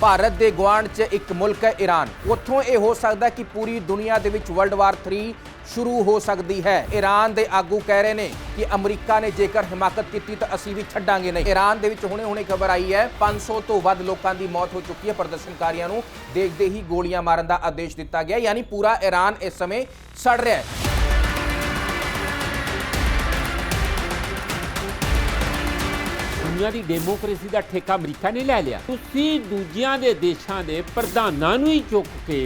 ਭਾਰਤ ਦੇ ਗੁਆਂਢ 'ਚ ਇੱਕ ਮੁਲਕ ਹੈ ਈਰਾਨ ਉੱਥੋਂ ਇਹ ਹੋ ਸਕਦਾ ਕਿ ਪੂਰੀ ਦੁਨੀਆ ਦੇ ਵਿੱਚ ਵਰਲਡ ਵਾਰ 3 ਸ਼ੁਰੂ ਹੋ ਸਕਦੀ ਹੈ। ਈਰਾਨ ਦੇ ਆਗੂ ਕਹਿ ਰਹੇ ਨੇ ਕਿ ਅਮਰੀਕਾ ਨੇ ਜੇਕਰ ਹਿਮਾਕਤ ਕੀਤੀ ਤਾਂ ਅਸੀਂ ਵੀ ਛੱਡਾਂਗੇ ਨਹੀਂ। ਈਰਾਨ ਦੇ ਵਿੱਚ ਹੁਣੇ-ਹੁਣੇ ਖਬਰ ਆਈ ਹੈ 500 ਤੋਂ ਵੱਧ ਲੋਕਾਂ ਦੀ ਮੌਤ ਹੋ ਚੁੱਕੀ ਹੈ। ਪ੍ਰਦਰਸ਼ਨਕਾਰੀਆਂ ਨੂੰ ਦੇਖਦੇ ਹੀ ਗੋਲੀਆਂ ਮਾਰਨ ਦਾ ਆਦੇਸ਼ ਦਿੱਤਾ ਗਿਆ। ਯਾਨੀ ਪੂਰਾ ਈਰਾਨ ਇਸ ਸਮੇਂ ਸੜ ਰਿਹਾ ਹੈ। ਦੁਨੀਆ ਦੀ ਡੈਮੋਕ੍ਰੇਸੀ ਦਾ ਠੇਕਾ ਅਮਰੀਕਾ ਨੇ ਲੈ ਲਿਆ। ਤੁਸੀਂ ਦੂਜਿਆਂ ਦੇ ਦੇਸ਼ਾਂ ਦੇ ਪ੍ਰਧਾਨਾਂ ਨੂੰ ਹੀ ਚੁੱਕ ਕੇ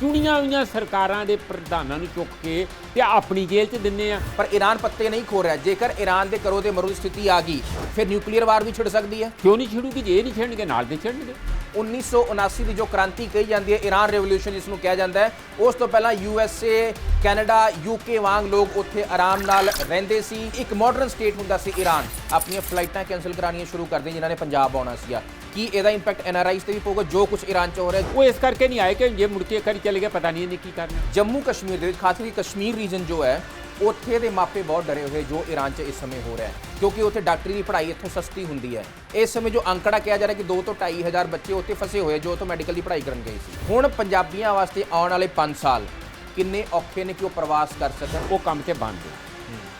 ਚੁਣੀਆਂ ਹੋਈਆਂ ਸਰਕਾਰਾਂ ਦੇ ਪ੍ਰਧਾਨਾਂ ਨੂੰ ਚੁੱਕ ਕੇ ਤੇ ਆਪਣੀ ਜੇਲ੍ਹ 'ਚ ਦਿੰਨੇ ਆ। ਪਰ ਈਰਾਨ ਪੱਤੇ ਨਹੀਂ ਖੋ ਰਿਹਾ। ਜੇਕਰ ਈਰਾਨ ਦੇ ਕਰੋ ਦੇ ਮਰੋ ਸਥਿਤੀ ਆ ਗਈ ਫਿਰ ਨਿਊਕਲੀਅਰ ਵਾਰ ਵੀ ਛਿੜ ਸਕਦੀ ਹੈ। ਕਿਉਂ ਨਹੀਂ ਛਿੜੂਗੀ? ਜੇ ਇਹ ਨਹੀਂ ਛਿੜਨਗੇ ਨਾਲ ਦੇ ਛਿੜਨਗੇ। 1979 ਦੀ ਜੋ ਕ੍ਰਾਂਤੀ ਕਹੀ ਜਾਂਦੀ ਹੈ ਈਰਾਨ ਰੈਵੋਲੂਸ਼ਨ ਜਿਸ ਨੂੰ ਕਿਹਾ ਜਾਂਦਾ ਹੈ ਉਸ ਤੋਂ ਪਹਿਲਾਂ ਯੂਐਸਏ ਕੈਨੇਡਾ ਯੂਕੇ ਵਾਂਗ ਲੋਕ ਉੱਥੇ ਆਰਾਮ ਨਾਲ ਰਹਿੰਦੇ ਸੀ। ਇੱਕ ਮਾਡਰਨ ਸਟੇਟ ਹੁੰਦਾ ਸੀ ਈਰਾਨ ਆਪਣੀਆਂ ਫਲਾਈਟਾਂ ਕੈਨਸਲ ਕਰਾਉਣੀਆਂ ਸ਼ੁਰੂ ਕਰ ਜਿਨ੍ਹਾਂ ਨੇ ਪੰਜਾਬ ਆਉਣਾ ਸੀਗਾ। ਕੀ ਇਹਦਾ ਇੰਪੈਕਟ ਐਨਆਰਆਈਜ਼ ਤੇ ਵੀ ਪਊਗਾ? ਜੋ ਕੁਝ ਈਰਾਨ 'ਚ ਹੋ ਰਿਹਾ? ਉਹ ਇਸ ਕਰਕੇ ਨਹੀਂ ਆਏ ਕਿ ਜੇ ਮੁੜ ਕੇ ਕਰੀ ਚਲੇ ਗਏ ਪਤਾ ਨਹੀਂ ਇਹਨੇ ਕੀ ਕਰਨਾ। ਜੰਮੂ ਕਸ਼ਮੀਰ ਦੇ ਵਿੱਚ ਖਾਸ ਕਰਕੇ ਕਸ਼ਮੀਰ ਰੀਜਨ ਜੋ ਹੈ ਉੱਥੇ ਦੇ ਮਾਪੇ ਬਹੁਤ ਡਰੇ ਹੋਏ ਜੋ ਈਰਾਨ 'ਚ ਇਸ ਸਮੇਂ ਹੋ ਰਿਹਾ ਹੈ ਕਿਉਂਕਿ ਉੱਥੇ ਡਾਕਟਰੀ ਦੀ ਪੜ੍ਹਾਈ ਇੱਥੋਂ ਸਸਤੀ ਹੁੰਦੀ ਹੈ। ਇਸ ਸਮੇਂ ਜੋ ਅੰਕੜਾ ਕਿਹਾ ਜਾ ਰਿਹਾ ਕਿ 2 ਤੋਂ 2.5 ਹਜ਼ਾਰ ਬੱਚੇ ਉੱਥੇ ਫਸੇ ਹੋਏ ਜੋ ਉੱਥੋਂ ਮੈਡੀਕਲ ਦੀ ਪੜ੍ਹਾਈ ਕਰਨ ਗਏ ਸੀ। ਹੁਣ ਪੰਜਾਬੀਆਂ ਵਾਸਤੇ ਆਉਣ ਵਾਲੇ 5 ਸਾਲ ਕਿੰਨੇ ਔਖੇ ਨੇ ਕਿ ਉਹ ਪ੍ਰਵਾਸ ਕਰ ਸਕਣ ਉਹ ਕੰਮ ਤੇ ਬੰਦ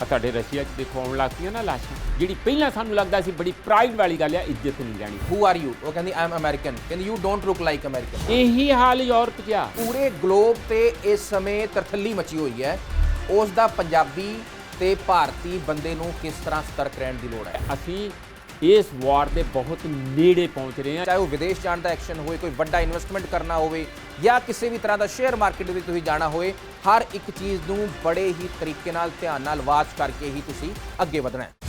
ਆ ਤੁਹਾਡੇ ਰਸ਼ੀਆ 'ਚ ਦੇਖੋ ਆਉਣ ਲੱਗ ਪਈਆਂ ਨਾ ਲਾਸ਼ਾਂ। ਜਿਹੜੀ ਪਹਿਲਾਂ ਸਾਨੂੰ ਲੱਗਦਾ ਸੀ ਬੜੀ ਪ੍ਰਾਈਡ ਵਾਲੀ ਗੱਲ ਆ ਇੱਜ਼ਤ ਨਹੀਂ ਜਾਣੀ ਹੂ ਆਰ ਯੂ ਉਹ ਕਹਿੰਦੀ ਆਈ ਐਮ ਅਮਰੀਕਨ ਕਹਿੰਦੀ you don't look like American ਇਹੀ ਹਾਲ ਯੂਰਪ 'ਚ ਆ। ਪੂਰੇ ਗਲੋਬ ਤੇ ਇਸ ਸਮੇਂ ਤਰਥੱਲੀ ਮਚੀ ਹੋਈ ਹੈ। ਉਸ ਦਾ ਪੰਜਾਬੀ ਤੇ ਭਾਰਤੀ ਬੰਦੇ ਨੂੰ ਕਿਸ ਤਰ੍ਹਾਂ ਸਤਰਕ ਰਹਿਣ ਦੀ ਲੋੜ ਹੈ? ਅਸੀਂ ਇਸ ਵਾਰ ਦੇ ਬਹੁਤ ਨੇੜੇ ਪਹੁੰਚ ਰਹੇ ਹਾਂ। ਚਾਹੇ ਉਹ ਵਿਦੇਸ਼ ਜਾਣ ਦਾ ਐਕਸ਼ਨ ਹੋਵੇ ਕੋਈ ਵੱਡਾ ਇਨਵੈਸਟਮੈਂਟ ਕਰਨਾ ਹੋਵੇ ਜਾਂ ਕਿਸੇ ਵੀ ਤਰ੍ਹਾਂ ਦਾ ਸ਼ੇਅਰ ਮਾਰਕੀਟ ਵਿੱਚ ਤੁਸੀਂ ਜਾਣਾ ਹੋਵੇ ਹਰ ਇੱਕ ਚੀਜ਼ ਨੂੰ ਬੜੇ ਹੀ ਤਰੀਕੇ ਨਾਲ ਧਿਆਨ ਨਾਲ ਵਾਚ ਕਰਕੇ ਹੀ ਤੁਸੀਂ ਅੱਗੇ ਵਧਣਾ ਹੈ।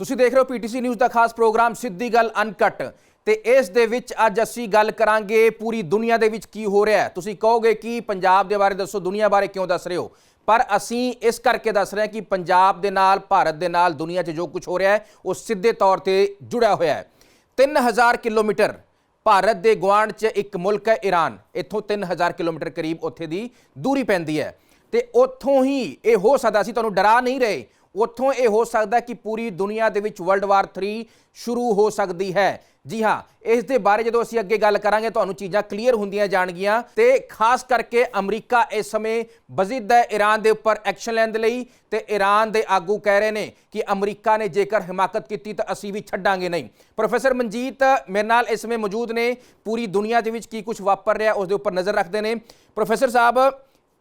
ਤੁਸੀਂ ਦੇਖ ਰਹੇ ਹੋ ਪੀਟੀਸੀ ਨਿਊਜ਼ ਦਾ ਖਾਸ ਪ੍ਰੋਗਰਾਮ, ਸਿੱਧੀ ਗੱਲ ਅਨਕਟ ਤੇ ਇਸ ਦੇ ਵਿੱਚ ਅੱਜ ਅਸੀਂ ਗੱਲ ਕਰਾਂਗੇ ਪੂਰੀ ਦੁਨੀਆ ਦੇ ਵਿੱਚ ਕੀ ਹੋ ਰਿਹਾ ਹੈ। ਤੁਸੀਂ ਕਹੋਗੇ ਕਿ ਪੰਜਾਬ ਦੇ ਬਾਰੇ ਦੱਸੋ, ਦੁਨੀਆ ਬਾਰੇ ਕਿਉਂ ਦੱਸ ਰਹੇ ਹੋ? ਪਰ ਅਸੀਂ ਇਸ ਕਰਕੇ ਦੱਸ ਰਹੇ ਹਾਂ ਕਿ ਪੰਜਾਬ ਦੇ ਨਾਲ, ਭਾਰਤ ਦੇ ਨਾਲ, ਦੁਨੀਆ 'ਚ ਜੋ ਕੁਝ ਹੋ ਰਿਹਾ ਹੈ, ਉਹ ਸਿੱਧੇ ਤੌਰ ਤੇ ਜੁੜਿਆ ਹੋਇਆ ਹੈ। 3000 ਕਿਲੋਮੀਟਰ ਭਾਰਤ ਦੇ ਗੁਆਂਢ 'ਚ ਇੱਕ ਮੁਲਕ ਹੈ ਈਰਾਨ। ਇੱਥੋਂ 3000 ਕਿਲੋਮੀਟਰ ਕਰੀਬ ਉੱਥੇ ਦੀ ਦੂਰੀ ਪੈਂਦੀ ਹੈ। ਤੇ ਉੱਥੋਂ ਹੀ ਇਹ ਹੋ ਸਕਦਾ ਸੀ ਤੁਹਾਨੂੰ ਡਰਾ ਨਹੀਂ ਰਹੇ ਉੱਥੋਂ ਇਹ ਹੋ ਸਕਦਾ ਕਿ ਪੂਰੀ ਦੁਨੀਆ ਦੇ ਵਿੱਚ ਵਰਲਡ ਵਾਰ 3 ਸ਼ੁਰੂ ਹੋ ਸਕਦੀ ਹੈ। ਜੀ ਹਾਂ, ਇਸ ਦੇ ਬਾਰੇ ਜਦੋਂ ਅਸੀਂ ਅੱਗੇ ਗੱਲ ਕਰਾਂਗੇ, ਤੁਹਾਨੂੰ ਚੀਜ਼ਾਂ ਕਲੀਅਰ ਹੁੰਦੀਆਂ ਜਾਣਗੀਆਂ ਤੇ ਖਾਸ ਕਰਕੇ ਅਮਰੀਕਾ ਇਸ ਸਮੇਂ ਬਜ਼ਿੱਦ ਹੈ ਈਰਾਨ ਦੇ ਉੱਪਰ ਐਕਸ਼ਨ ਲੈਣ ਦੇ ਲਈ ਤੇ ਈਰਾਨ ਦੇ ਆਗੂ ਕਹਿ ਰਹੇ ਨੇ ਕਿ ਅਮਰੀਕਾ ਨੇ ਜੇਕਰ ਹਿਮਾਕਤ ਕੀਤੀ ਤਾਂ ਅਸੀਂ ਵੀ ਛੱਡਾਂਗੇ ਨਹੀਂ। ਪ੍ਰੋਫੈਸਰ ਮਨਜੀਤ ਮੇਰੇ ਨਾਲ ਇਸ ਸਮੇਂ ਮੌਜੂਦ ਨੇ, ਪੂਰੀ ਦੁਨੀਆ ਦੇ ਵਿੱਚ ਕੀ ਕੁਝ ਵਾਪਰ ਰਿਹਾ ਉਸ ਦੇ ਉੱਪਰ ਨਜ਼ਰ ਰੱਖਦੇ ਨੇ। ਪ੍ਰੋਫੈਸਰ ਸਾਹਿਬ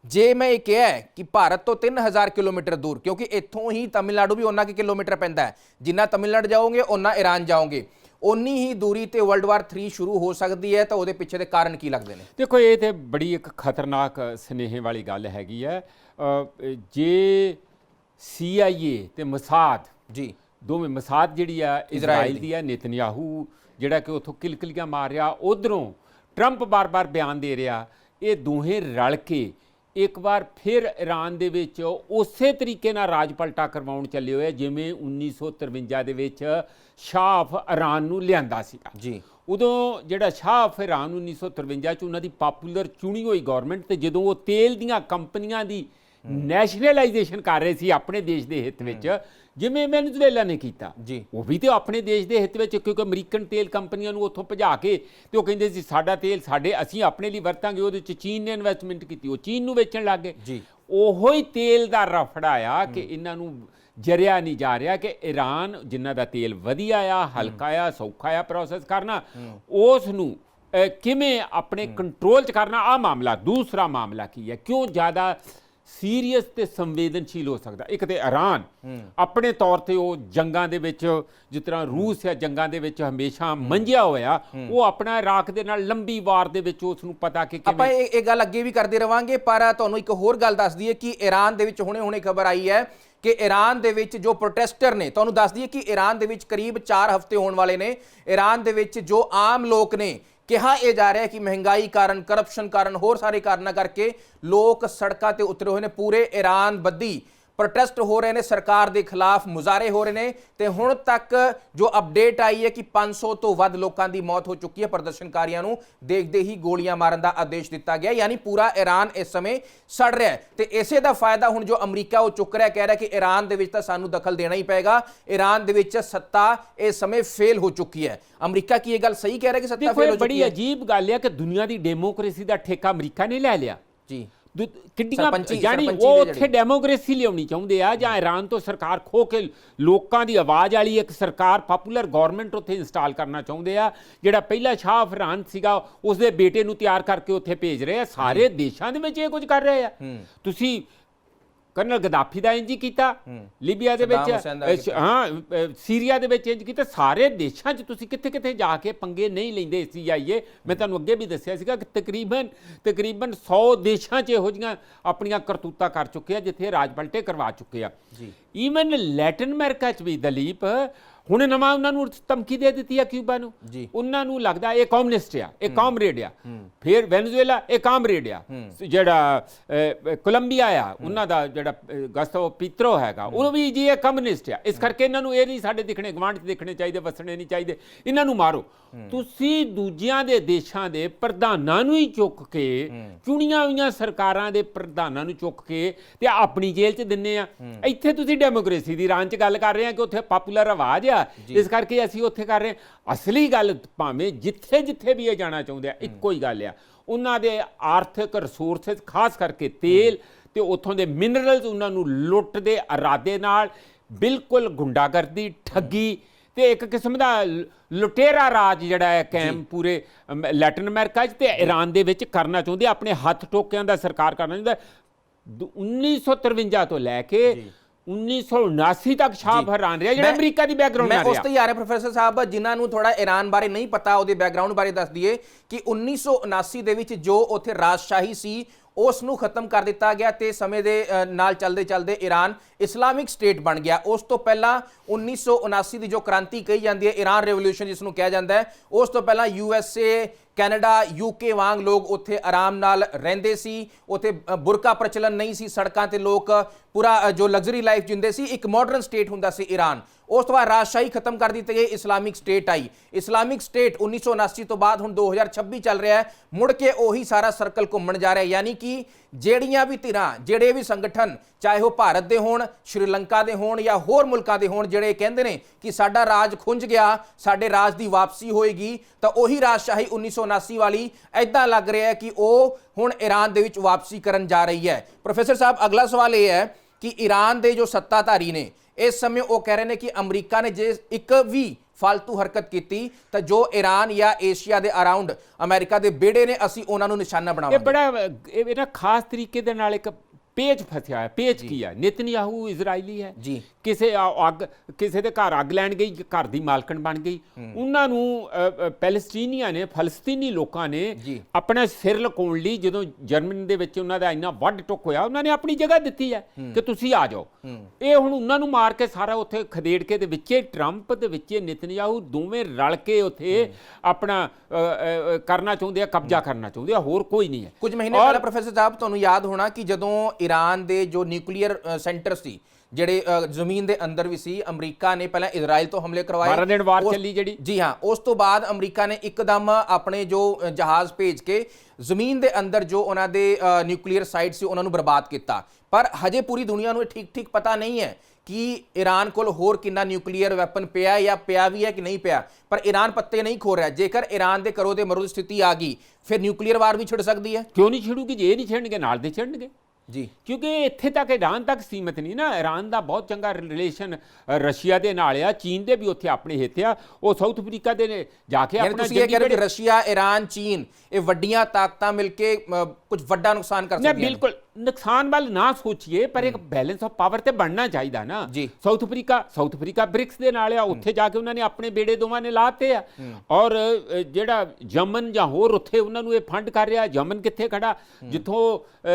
ਜੇ ਮੈਂ ਇਹ ਕਿਹਾ ਕਿ ਭਾਰਤ ਤੋਂ 3000 ਕਿਲੋਮੀਟਰ ਦੂਰ ਕਿਉਂਕਿ ਇੱਥੋਂ ਹੀ ਤਮਿਲਨਾਡੂ ਵੀ ਉਹਨਾਂ ਕਿ ਕਿਲੋਮੀਟਰ ਪੈਂਦਾ ਹੈ ਜਿੰਨਾ ਤਮਿਲਨਾਡੂ ਜਾਓਗੇ ਉਹਨਾਂ ਈਰਾਨ ਜਾਓਗੇ। ਉਨੀ ਹੀ ਦੂਰੀ ਤੇ ਵਰਲਡ ਵਾਰ 3 ਸ਼ੁਰੂ ਹੋ ਸਕਦੀ ਹੈ ਤਾਂ ਉਹਦੇ ਪਿੱਛੇ ਦੇ ਕਾਰਨ ਕੀ ਲੱਗਦੇ ਨੇ? ਦੇਖੋ ਇਹ ਤੇ ਬੜੀ ਇੱਕ ਖਤਰਨਾਕ ਸਨੇਹ ਵਾਲੀ ਗੱਲ ਹੈਗੀ ਹੈ। ਜੇ CIA ਤੇ ਮਸਾਦ ਜੀ। ਦੋਵੇਂ ਮਸਾਦ ਜਿਹੜੀ ਆ ਇਜ਼ਰਾਈਲ। ਦੀ। ਆ ਨਿਤਨਯਾਹੂ ਜਿਹੜਾ ਕਿ ਉਥੋਂ ਕਿਲਕਲੀਆਂ ਮਾਰ ਰਿਹਾ ਉਧਰੋਂ ਟਰੰਪ ਬਾਰ-ਬਾਰ ਬਿਆਨ ਦੇ ਰਿਹਾ ਇਹ ਦੋਹੇ ਰਲ ਕੇ ਇੱਕ ਵਾਰ ਫਿਰ ਈਰਾਨ ਦੇ ਵਿੱਚ ਉਸੇ ਤਰੀਕੇ ਨਾਲ ਰਾਜ ਪਲਟਾ ਕਰਵਾਉਣ ਚੱਲੇ ਹੋਏ ਜਿਵੇਂ 1953 ਦੇ ਵਿੱਚ ਸ਼ਾਹ ਈਰਾਨ ਨੂੰ ਲਿਆਂਦਾ ਸੀਗਾ। ਜੀ। ਉਦੋਂ ਜਿਹੜਾ ਸ਼ਾਹ ਇਰਾਨ 1953 ਚ ਉਹਨਾਂ ਦੀ ਪਪੂਲਰ ਚੁਣੀ ਹੋਈ ਗਵਰਨਮੈਂਟ ਤੇ ਜਦੋਂ ਉਹ ਤੇਲ ਦੀਆਂ ਕੰਪਨੀਆਂ ਦੀ ਨੈਸ਼ਨਲਾਈਜੇਸ਼ਨ ਕਰ ਰਹੇ ਸੀ ਆਪਣੇ ਦੇਸ਼ ਦੇ ਹਿੱਤ ਵਿੱਚ ਜਿਵੇਂ ਵੈਨਜ਼ੂਏਲਾ ਨੇ ਕੀਤਾ। ਜੀ। ਉਹ ਵੀ ਤੇ ਆਪਣੇ ਦੇਸ਼ ਦੇ ਹਿੱਤ ਵਿੱਚ ਕਿਉਂਕਿ ਅਮਰੀਕਨ ਤੇਲ ਕੰਪਨੀਆਂ ਨੂੰ ਉੱਥੋਂ ਭਜਾ ਕੇ ਤੇ ਉਹ ਕਹਿੰਦੇ ਸੀ ਸਾਡਾ ਤੇਲ ਸਾਡੇ ਅਸੀਂ ਆਪਣੇ ਲਈ ਵਰਤਾਂਗੇ। ਉਹਦੇ ਚ ਚੀਨ ਨੇ ਇਨਵੈਸਟਮੈਂਟ ਕੀਤੀ। ਉਹ ਚੀਨ ਨੂੰ ਵੇਚਣ ਲੱਗ ਗਏ। ਜੀ। ਉਹੋ ਹੀ ਤੇਲ ਦਾ ਰਫੜਾ ਆ ਕਿ ਇਹਨਾਂ ਨੂੰ ਜਰਿਆ ਨਹੀਂ ਜਾ ਰਿਹਾ ਕਿ ਈਰਾਨ ਜਿਨ੍ਹਾਂ ਦਾ ਤੇਲ ਵਧੀਆ ਆ ਹਲਕਾ ਆ ਸੌਖਾ ਆ ਪ੍ਰੋਸੈਸ ਕਰਨਾ ਉਸ ਨੂੰ ਕਿਵੇਂ ਆਪਣੇ ਕੰਟਰੋਲ 'ਚ ਕਰਨਾ ਆ ਮਾਮਲਾ ਦੂਸਰਾ ਮਾਮਲਾ ਕੀ ਹੈ? ਕਿਉਂ ਜ਼ਿਆਦਾ ਸੀਰੀਅਸ ਤੇ ਸੰਵੇਦਨਸ਼ੀਲ ਹੋ ਸਕਦਾ। ਇੱਕ ਤੇ ਈਰਾਨ ਆਪਣੇ ਤੌਰ ਤੇ ਉਹ ਜੰਗਾਂ ਦੇ ਵਿੱਚ ਜਿਸ ਤਰ੍ਹਾਂ ਰੂਸ ਹੈ ਜੰਗਾਂ ਦੇ ਵਿੱਚ ਹਮੇਸ਼ਾ ਮੰਝਿਆ ਹੋਇਆ ਉਹ ਆਪਣਾ ਇਰਾਕ ਦੇ ਨਾਲ ਲੰਬੀ ਵਾਰ ਦੇ ਵਿੱਚ ਉਸ ਨੂੰ ਪਤਾ ਕਿ ਆਪਾਂ ਕਿਵੇਂ ਇਹ ਇਹ ਗੱਲ ਅੱਗੇ ਵੀ ਕਰਦੇ ਰਵਾਂਗੇ ਪਰ ਤੁਹਾਨੂੰ ਇੱਕ ਹੋਰ ਗੱਲ ਦੱਸ ਦਈਏ ਕਿ ਈਰਾਨ ਦੇ ਵਿੱਚ ਹੁਣੇ-ਹੁਣੇ ਖਬਰ ਆਈ ਹੈ ਕਿ ਈਰਾਨ ਦੇ ਵਿੱਚ ਜੋ ਪ੍ਰੋਟੈਸਟਰ ਨੇ ਤੁਹਾਨੂੰ ਦੱਸ ਦਈਏ ਕਿ ਈਰਾਨ ਦੇ ਵਿੱਚ ਕਰੀਬ 4 ਹਫ਼ਤੇ ਹੋਣ ਵਾਲੇ ਨੇ। ਈਰਾਨ ਦੇ ਵਿੱਚ ਜੋ ਆਮ ਲੋਕ ਨੇ ਕਿਹਾ ਇਹ ਜਾ ਰਿਹਾ ਕਿ ਮਹਿੰਗਾਈ ਕਾਰਨ ਕਰਪਸ਼ਨ ਕਾਰਨ ਹੋਰ ਸਾਰੇ ਕਾਰਨਾਂ ਕਰਕੇ ਲੋਕ ਸੜਕਾਂ ਤੇ ਉਤਰੇ ਹੋਏ ਨੇ। ਪੂਰੇ ਈਰਾਨ ਬੱਦੀ ਪ੍ਰੋਟੈਸਟ ਹੋ ਰਹੇ ਨੇ ਸਰਕਾਰ ਦੇ ਖਿਲਾਫ ਮੁਜ਼ਾਹਰੇ ਹੋ ਰਹੇ ਨੇ ਤੇ ਹੁਣ ਤੱਕ ਜੋ ਅਪਡੇਟ ਆਈ ਹੈ ਕਿ 500 ਤੋਂ ਵੱਧ ਲੋਕਾਂ ਦੀ ਮੌਤ ਹੋ ਚੁੱਕੀ ਹੈ ਪ੍ਰਦਰਸ਼ਨਕਾਰੀਆਂ ਨੂੰ ਦੇਖਦੇ ਹੀ ਗੋਲੀਆਂ ਮਾਰਨ ਦਾ ਆਦੇਸ਼ ਦਿੱਤਾ ਗਿਆ। ਯਾਨੀ ਪੂਰਾ ਈਰਾਨ ਇਸ ਸਮੇਂ ਸੜ ਰਿਹਾ ਹੈ। ਤੇ ਇਸੇ ਦਾ ਫਾਇਦਾ ਹੁਣ ਜੋ ਅਮਰੀਕਾ ਉਹ ਚੁੱਕ ਰਿਹਾ ਕਹਿ ਰਿਹਾ ਕਿ ਈਰਾਨ ਦੇ ਵਿੱਚ ਤਾਂ ਸਾਨੂੰ ਦਖਲ ਦੇਣਾ ਹੀ ਪਏਗਾ। ਈਰਾਨ ਦੇ ਵਿੱਚ ਸੱਤਾ ਇਸ ਸਮੇਂ ਫੇਲ ਹੋ ਚੁੱਕੀ ਹੈ। ਅਮਰੀਕਾ ਕੀ ਇਹ ਗੱਲ ਸਹੀ ਕਹਿ ਰਿਹਾ ਕਿ ਸੱਤਾ ਫੇਲ ਹੋ ਚੁੱਕੀ ਬੜੀ ਹੈ? ਅਜੀਬ ਗੱਲ ਹੈ ਕਿ ਦੁਨੀਆ ਦੀ ਡੈਮੋਕ੍ਰੇਸੀ ਦਾ ਠੇਕਾ ਅਮਰੀਕਾ ਨੇ ਲੈ ਲਿਆ। ਜੀ। ਕਿੱਡੀਆਂ ਯਾਨੀ ਉਹ ਉੱਥੇ ਡੈਮੋਕ੍ਰੇਸੀ ਲਿਆਉਣੀ ਚਾਹੁੰਦੇ ਆ ਜਾਂ ਇਰਾਨ ਤੋਂ ਸਰਕਾਰ ਖੋ ਕੇ ਲੋਕਾਂ ਦੀ ਆਵਾਜ਼ ਵਾਲੀ ਇੱਕ ਸਰਕਾਰ ਪਪੂਲਰ ਗਵਰਨਮੈਂਟ ਉੱਥੇ ਇੰਸਟਾਲ ਕਰਨਾ ਚਾਹੁੰਦੇ ਆ ਜਿਹੜਾ ਪਹਿਲਾ ਸ਼ਾਹ ਫਰਾਨ ਸੀਗਾ ਉਸ ਦੇ ਬੇਟੇ ਨੂੰ ਤਿਆਰ ਕਰਕੇ ਉੱਥੇ ਭੇਜ ਰਹੇ ਆ। ਸਾਰੇ ਦੇਸ਼ਾਂ ਦੇ ਵਿੱਚ ਇਹ ਕੁਝ ਕਰ ਰਹੇ ਆ। ਤੁਸੀਂ ਕਰਨਲ ਗਦਾਫੀ ਦਾ ਇੰਜ ਕੀਤਾ ਲੀਬੀਆ ਦੇ ਵਿੱਚ। ਹਾਂ ਸੀਰੀਆ ਦੇ ਵਿੱਚ ਇੰਜ ਕੀਤਾ ਸਾਰੇ ਦੇਸ਼ਾਂ 'ਚ ਤੁਸੀਂ ਕਿੱਥੇ ਕਿੱਥੇ ਜਾ ਕੇ ਪੰਗੇ ਨਹੀਂ ਲੈਂਦੇ ਸੀਆਈਏ। ਮੈਂ ਤੁਹਾਨੂੰ ਅੱਗੇ ਵੀ ਦੱਸਿਆ ਸੀਗਾ ਕਿ ਤਕਰੀਬਨ ਤਕਰੀਬਨ 100 ਦੇਸ਼ਾਂ 'ਚ ਇਹੋ ਜਿਹੀਆਂ ਆਪਣੀਆਂ ਕਰਤੂਤਾਂ ਕਰ ਚੁੱਕੇ ਆ ਜਿੱਥੇ ਰਾਜ ਪਲਟੇ ਕਰਵਾ ਚੁੱਕੇ ਆ। ਜੀ। ਈਵਨ ਲੈਟਨ ਅਮਰੀਕਾ 'ਚ ਵੀ ਦਲੀਪ ਹੁਣ ਨਵਾਂ ਉਹਨਾਂ ਨੂੰ ਧਮਕੀ ਦੇ ਦਿੱਤੀ ਆ ਕਿਊਬਾ ਨੂੰ। ਜੀ। ਉਹਨਾਂ ਨੂੰ ਲੱਗਦਾ ਇਹ ਕਮਿਊਨਿਸਟ ਆ ਇਹ ਕਾਮਰੇਡ ਆ। ਫਿਰ ਵੈਨਜ਼ੂਏਲਾ ਇਹ ਕਾਮਰੇਡ ਆ। ਜਿਹੜਾ ਕੋਲੰਬੀਆ ਆ ਉਹਨਾਂ ਦਾ ਜਿਹੜਾ ਗਸਤੋ ਪੀਤਰੋ ਹੈਗਾ ਉਹ ਵੀ ਜੀ ਇਹ ਕਮਿਊਨਿਸਟ ਆ। ਇਸ ਕਰਕੇ ਇਹਨਾਂ ਨੂੰ ਇਹ ਨਹੀਂ ਸਾਡੇ ਦਿਖਣੇ ਗਵਾਂਢ 'ਚ ਦਿਖਣੇ ਚਾਹੀਦੇ ਵਸਣੇ ਨਹੀਂ ਚਾਹੀਦੇ। ਇਹਨਾਂ ਨੂੰ ਮਾਰੋ। ਤੁਸੀਂ ਦੂਜਿਆਂ ਦੇ ਦੇਸ਼ਾਂ ਦੇ ਪ੍ਰਧਾਨਾਂ ਨੂੰ ਹੀ ਚੁੱਕ ਕੇ ਚੁਣੀਆਂ ਹੋਈਆਂ ਸਰਕਾਰਾਂ ਦੇ ਪ੍ਰਧਾਨਾਂ ਨੂੰ ਚੁੱਕ ਕੇ ਤੇ ਆਪਣੀ ਜੇਲ੍ਹ 'ਚ ਦਿੰਨੇ ਆ। ਇੱਥੇ ਤੁਸੀਂ ਡੈਮੋਕ੍ਰੇਸੀ ਦੀ ਰਾਂ 'ਚ ਗੱਲ ਕਰ ਰਹੇ ਆ ਕਿ ਉੱਥੇ ਪਪੂਲਰ ਆਵਾਜ਼ ਆ। ਇਸ ਕਰਕੇ ਅਸੀਂ ਉੱਥੇ ਕਰ ਰਹੇ ਅਸਲੀ ਗੱਲ ਭਾਵੇਂ ਜਿੱਥੇ ਜਿੱਥੇ ਵੀ ਇਹ ਜਾਣਾ ਚਾਹੁੰਦੇ ਆ ਇੱਕੋ ਹੀ ਗੱਲ ਆ। ਉਹਨਾਂ ਦੇ ਆਰਥਿਕ ਰਿਸੋਰਸਸ ਖਾਸ ਕਰਕੇ ਤੇਲ ਤੇ ਉੱਥੋਂ ਦੇ ਮਿਨਰਲਸ ਉਹਨਾਂ ਨੂੰ ਲੁੱਟ ਦੇ ਇਰਾਦੇ ਨਾਲ ਬਿਲਕੁਲ ਗੁੰਡਾਗਰਦੀ ਠੱਗੀ ਤੇ ਇੱਕ ਕਿਸਮ ਦਾ ਲੁਟੇਰਾ ਰਾਜ ਜਿਹੜਾ ਹੈ ਕੈਮ ਪੂਰੇ ਲੈਟਨ ਅਮਰੀਕਾ 'ਚ ਤੇ ਈਰਾਨ ਦੇ ਵਿੱਚ ਕਰਨਾ ਚਾਹੁੰਦੇ ਆਪਣੇ ਹੱਥ ਟੋਕਿਆਂ ਦਾ ਸਰਕਾਰ ਕਰਨਾ ਚਾਹੁੰਦਾ। ਦੁ- 1953 ਤੋਂ ਲੈ ਕੇ 1979 ਤੱਕ ਸ਼ਾਹ ਫਰਾਨ ਰਿਹਾ ਜਿਹੜਾ ਮੈਂ- ਅਮਰੀਕਾ ਦੀ ਬੈਕਗ੍ਰਾਉਂਡ ਮੈਂ ਨਾਲ ਉਸ ਰਿਹਾ। ਤੇ ਹੀ ਆ ਰਿਹਾ ਪ੍ਰੋਫੈਸਰ ਸਾਹਿਬ ਜਿਨ੍ਹਾਂ ਨੂੰ ਥੋੜਾ ਈਰਾਨ ਬਾਰੇ ਨਹੀਂ ਪਤਾ ਉਹਦੇ ਬੈਕਗ੍ਰਾਉਂਡ ਬਾਰੇ ਦੱਸ ਦਈਏ ਕਿ 1979 ਦੇ ਵਿੱਚ ਜੋ ਉੱਥੇ ਰਾਜਸ਼ਾਹੀ ਸੀ ਉਸ ਨੂੰ ਖਤਮ ਕਰ ਦਿੱਤਾ ਗਿਆ ਤੇ ਸਮੇਂ ਦੇ ਨਾਲ ਚੱਲਦੇ ਚੱਲਦੇ ਈਰਾਨ ਇਸਲਾਮਿਕ ਸਟੇਟ ਬਣ ਗਿਆ। ਉਸ ਤੋਂ ਪਹਿਲਾਂ 1979 ਦੀ ਜੋ ਕ੍ਰਾਂਤੀ ਕਹੀ ਜਾਂਦੀ ਹੈ ਈਰਾਨ ਰੈਵੋਲੂਸ਼ਨ ਜਿਸ ਨੂੰ ਕਿਹਾ ਜਾਂਦਾ ਹੈ ਉਸ ਤੋਂ ਪਹਿਲਾਂ ਯੂਐਸਏ ਕੈਨੇਡਾ ਯੂਕੇ ਵਾਂਗ ਲੋਕ ਉੱਥੇ ਆਰਾਮ ਨਾਲ ਰਹਿੰਦੇ ਸੀ। ਉੱਥੇ ਬੁਰਕਾ ਪ੍ਰਚਲਨ ਨਹੀਂ ਸੀ ਸੜਕਾਂ ਤੇ ਲੋਕ, ਪੂਰਾ ਜੋ ਲਗਜ਼ਰੀ ਲਾਈਫ ਜਿੰਦੇ ਸੀ, ਇੱਕ ਮਾਡਰਨ ਸਟੇਟ ਹੁੰਦਾ ਸੀ ਈਰਾਨ। ਉਸ ਤੋਂ ਬਾਅਦ ਰਾਜਸ਼ਾਹੀ ਖਤਮ ਕਰ ਦਿੱਤੀ ਗਈ, ਇਸਲਾਮਿਕ ਸਟੇਟ ਆਈ। ਇਸਲਾਮਿਕ ਸਟੇਟ 1979 ਤੋਂ ਬਾਅਦ ਹੁਣ 2026 ਚੱਲ ਰਿਹਾ ਹੈ। ਮੁੜ ਕੇ ਉਹੀ ਸਾਰਾ ਸਰਕਲ ਘੁੰਮਣ ਜਾ ਰਿਹਾ ਯਾਨੀ ਕਿ ਜਿਹੜੀਆਂ ਵੀ ਧਿਰਾਂ, ਜਿਹੜੇ ਵੀ ਸੰਗਠਨ, ਚਾਹੇ ਉਹ ਭਾਰਤ ਦੇ ਹੋਣ, ਸ਼੍ਰੀਲੰਕਾ ਦੇ ਹੋਣ ਜਾਂ ਹੋਰ ਮੁਲਕਾਂ ਦੇ ਹੋਣ, ਜਿਹੜੇ ਕਹਿੰਦੇ ਨੇ ਕਿ ਸਾਡਾ ਰਾਜ ਖੁੰਝ ਗਿਆ, ਸਾਡੇ ਰਾਜ ਦੀ ਵਾਪਸੀ ਹੋਏਗੀ, ਤਾਂ ਉਹੀ ਰਾਜਸ਼ਾਹੀ 1979 ਵਾਲੀ ਐਦਾਂ ਲੱਗ ਰਿਹਾ ਹੈ ਕਿ ਉਹ ਹੁਣ ਈਰਾਨ ਦੇ ਵਿੱਚ ਵਾਪਸੀ ਕਰਨ ਜਾ ਰਹੀ ਹੈ। ਪ੍ਰੋਫੈਸਰ ਸਾਹਿਬ, ਅਗਲਾ ਸਵਾਲ ਇਹ ਹੈ ਕਿ ਈਰਾਨ ਦੇ ਜੋ ਸੱਤਾਧਾਰੀ ਨੇ, ਇਸ ਸਮੇਂ ਉਹ ਕਹਿ ਰਹੇ ਨੇ ਕਿ ਅਮਰੀਕਾ ਨੇ ਜੇ ਇੱਕ ਵੀ ਫालतू ਹਰਕਤ ਕੀਤੀ ਤਾਂ ਜੋ ਈਰਾਨ ਜਾਂ ਏਸ਼ੀਆ ਦੇ ਅਰਾਊਂਡ ਅਮਰੀਕਾ ਦੇ ਬੇੜੇ ਨੇ ਅਸੀਂ ਉਹਨਾਂ ਨੂੰ ਨਿਸ਼ਾਨਾ ਇਹ ਬੜਾ ਅ, ਇਹ ਨਾ ਖਾਸ ਤਰੀਕੇ ਦੇ ਨਾਲ ਇੱਕ ਪੇਜ ਫਸਿਆ ਹੈ ਪੇਜ ਕੀ ਹੈ? ਨਿਤਨਯਾਹੂ ਇਜ਼ਰਾਈਲੀ ਹੈ। ਜੀ। ਕਿਸੇ ਅੱਗ ਕਿਸੇ ਦੇ ਘਰ ਅੱਗ ਲੈਣ ਗਈ ਘਰ ਦੀ ਮਾਲਕਣ ਬਣ ਗਈ। ਉਹਨਾਂ ਨੂੰ ਪੈਲਸਤੀਨੀਆਂ ਨੇ ਫਲਸਤੀਨੀ ਲੋਕਾਂ ਨੇ। ਆਪਣਾ ਸਿਰ ਲਕਾਉਣ ਲਈ ਜਦੋਂ ਜਰਮਨੀ ਦੇ ਵਿੱਚ ਉਹਨਾਂ ਦਾ ਇੰਨਾ ਵੱਡ ਟੁੱਕ ਹੋਇਆ ਉਹਨਾਂ ਨੇ ਆਪਣੀ ਜਗ੍ਹਾ ਦਿੱਤੀ ਹੈ ਕਿ ਤੁਸੀਂ ਆ ਜਾਓ। ਇਹ ਹੁਣ ਉਹਨਾਂ ਨੂੰ ਮਾਰ ਕੇ ਸਾਰਾ ਉੱਥੇ ਖਦੇੜ ਕੇ ਦੇ ਵਿੱਚੇ ਟਰੰਪ ਦੇ ਵਿੱਚੇ ਨਿਤਨਯਾਹੂ ਦੋਵੇਂ ਰਲ ਕੇ ਉੱਥੇ ਆਪਣਾ ਕਰਨਾ ਚਾਹੁੰਦੇ ਆ ਕਬਜ਼ਾ ਕਰਨਾ ਚਾਹੁੰਦੇ ਆ ਹੋਰ ਕੋਈ ਨਹੀਂ ਹੈ। ਕੁਝ ਮਹੀਨੇ ਪਹਿਲਾਂ ਪ੍ਰੋਫੈਸਰ ਸਾਹਿਬ ਤੁਹਾਨੂੰ ਯਾਦ ਹੋਣਾ ਕਿ ਜਦੋਂ ਈਰਾਨ ਦੇ ਜੋ ਨਿਊਕਲੀਅਰ ਸੈਂਟਰ ਸੀ ਜਿਹੜੇ ਜ਼ਮੀਨ ਦੇ ਅੰਦਰ ਵੀ ਸੀ ਅਮਰੀਕਾ ਨੇ ਪਹਿਲਾਂ ਇਜ਼ਰਾਈਲ ਤੋਂ ਹਮਲੇ ਕਰਵਾਏ। ਬਾਰਾਂ ਦਿਨ ਵਾਰ ਚੱਲੀ ਜਿਹੜੀ। ਜੀ ਹਾਂ ਉਸ ਤੋਂ ਬਾਅਦ ਅਮਰੀਕਾ ਨੇ ਇੱਕਦਮ ਆਪਣੇ ਜੋ ਜਹਾਜ਼ ਭੇਜ ਕੇ ਜ਼ਮੀਨ ਦੇ ਅੰਦਰ ਜੋ ਉਹਨਾਂ ਦੇ ਨਿਊਕਲੀਅਰ ਸਾਈਟ ਸੀ ਉਹਨਾਂ ਨੂੰ ਬਰਬਾਦ ਕੀਤਾ। ਪਰ ਹਜੇ ਪੂਰੀ ਦੁਨੀਆ ਨੂੰ ਇਹ ਠੀਕ-ਠੀਕ ਪਤਾ ਨਹੀਂ ਹੈ ਕਿ ਈਰਾਨ ਕੋਲ ਹੋਰ ਕਿੰਨਾ ਨਿਊਕਲੀਅਰ ਵੈਪਨ ਪਿਆ ਹੈ ਜਾਂ ਪਿਆ ਵੀ ਹੈ ਕਿ ਨਹੀਂ ਪਿਆ। ਪਰ ਈਰਾਨ ਪੱਤੇ ਨਹੀਂ ਖੋ ਰਿਹਾ। ਜੇਕਰ ਈਰਾਨ ਦੇ ਕਰੋ ਦੇ ਮਰੋ ਦੀ ਸਥਿਤੀ ਆ ਗਈ ਫਿਰ ਨਿਊਕਲੀਅਰ ਵਾਰ ਵੀ ਛਿੜ ਸਕਦੀ ਹੈ। ਕਿਉਂ ਨਹੀਂ ਛਿੜੂਗੀ? ਜੇ ਇਹ ਨਹੀਂ ਛਿੜਨਗੇ ਨਾਲ ਦੇ ਛਿੜਨਗੇ। ਜੀ। ਕਿਉਂਕਿ ਇਹ ਇੱਥੇ ਤੱਕ ਈਰਾਨ ਤੱਕ ਸੀਮਤ ਨਹੀਂ ਨਾ। ਈਰਾਨ ਦਾ ਬਹੁਤ ਚੰਗਾ ਰਿਲੇਸ਼ਨ ਰਸ਼ੀਆ ਦੇ ਨਾਲ ਆ। ਚੀਨ ਦੇ ਵੀ ਉੱਥੇ ਆਪਣੇ ਹਿੱਤ ਆ। ਉਹ ਸਾਊਥ ਅਫਰੀਕਾ ਦੇ ਜਾ ਕੇ ਆਪਣਾ ਤੁਸੀਂ ਇਹ ਕਹਿ ਰਹੇ ਹੋ ਕਿ ਰਸ਼ੀਆ ਈਰਾਨ ਚੀਨ ਇਹ ਵੱਡੀਆਂ ਤਾਕਤਾਂ ਮਿਲ ਕੇ ਕੁਝ ਵੱਡਾ ਨੁਕਸਾਨ ਕਰ ਸਕਦੀਆਂ ਨੇ। ਬਿਲਕੁਲ। ਨੁਕਸਾਨ ਵੱਲ ਨਾ ਸੋਚੀਏ ਪਰ ਇੱਕ ਬੈਲੈਂਸ ਆਫ ਪਾਵਰ ਤੇ ਬਣਨਾ ਚਾਹੀਦਾ ਨਾ। ਜੀ। South Africa South Africa BRICS ਦੇ ਨਾਲ ਆ ਉੱਥੇ ਜਾ ਕੇ ਉਹਨਾਂ ਨੇ ਆਪਣੇ ਬੇੜੇ ਦੋਵਾਂ ਨੇ ਲਾਤੇ ਆ। ਔਰ ਜਿਹੜਾ ਯਮਨ ਜਾਂ ਹੋਰ ਉੱਥੇ ਉਹਨਾਂ ਨੂੰ ਇਹ ਫੰਡ ਕਰ ਰਿਹਾ ਯਮਨ ਕਿੱਥੇ ਖੜਾ? ਜਿੱਥੋਂ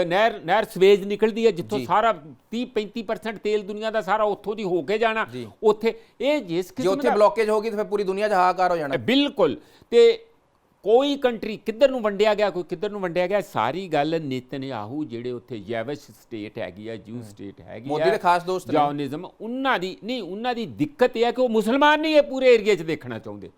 ਨਹਿਰ ਨਹਿਰ ਸਵੇਜ ਨਿਕਲਦੀ ਹੈ ਜਿੱਥੋਂ ਸਾਰਾ 30 35% ਤੇਲ ਦੁਨੀਆ ਦਾ ਸਾਰਾ ਉੱਥੋਂ ਦੀ ਹੋ ਕੇ ਜਾਣਾ। ਜੀ। ਉੱਥੇ ਇਹ ਜਿਸ ਜੇ ਕਿਸਮ ਉੱਥੇ ਦਾ ਬਲੌਕੇਜ ਹੋਗੀ ਤਾਂ ਫਿਰ ਪੂਰੀ ਦੁਨੀਆ 'ਚ ਹਾਹਾਕਾਰ ਹੋ ਜਾਣਾ। ਬਿਲਕੁਲ। ਤੇ ਕੋਈ ਕੰਟਰੀ ਕਿੱਧਰ ਨੂੰ ਵੰਡਿਆ ਗਿਆ ਕੋਈ ਕਿੱਧਰ ਨੂੰ ਵੰਡਿਆ ਗਿਆ ਸਾਰੀ ਗੱਲ ਨੇਤਨਯਾਹੂ ਜਿਹੜੇ ਉੱਥੇ ਯੈਵਸ਼ ਸਟੇਟ ਹੈਗੀ ਆ ਜੂ ਸਟੇਟ ਹੈਗੀ ਮੋਦੀ ਦੇ ਖਾਸ ਦੋਸਤ ਨੇ। ਉਹਨਾਂ ਦੀ ਨਹੀਂ ਉਹਨਾਂ ਦੀ ਦਿੱਕਤ ਇਹ ਹੈ ਕਿ ਉਹ ਮੁਸਲਮਾਨ ਨਹੀਂ ਇਹ ਪੂਰੇ ਏਰੀਆ 'ਚ ਦੇਖਣਾ ਚਾਹੁੰਦੇ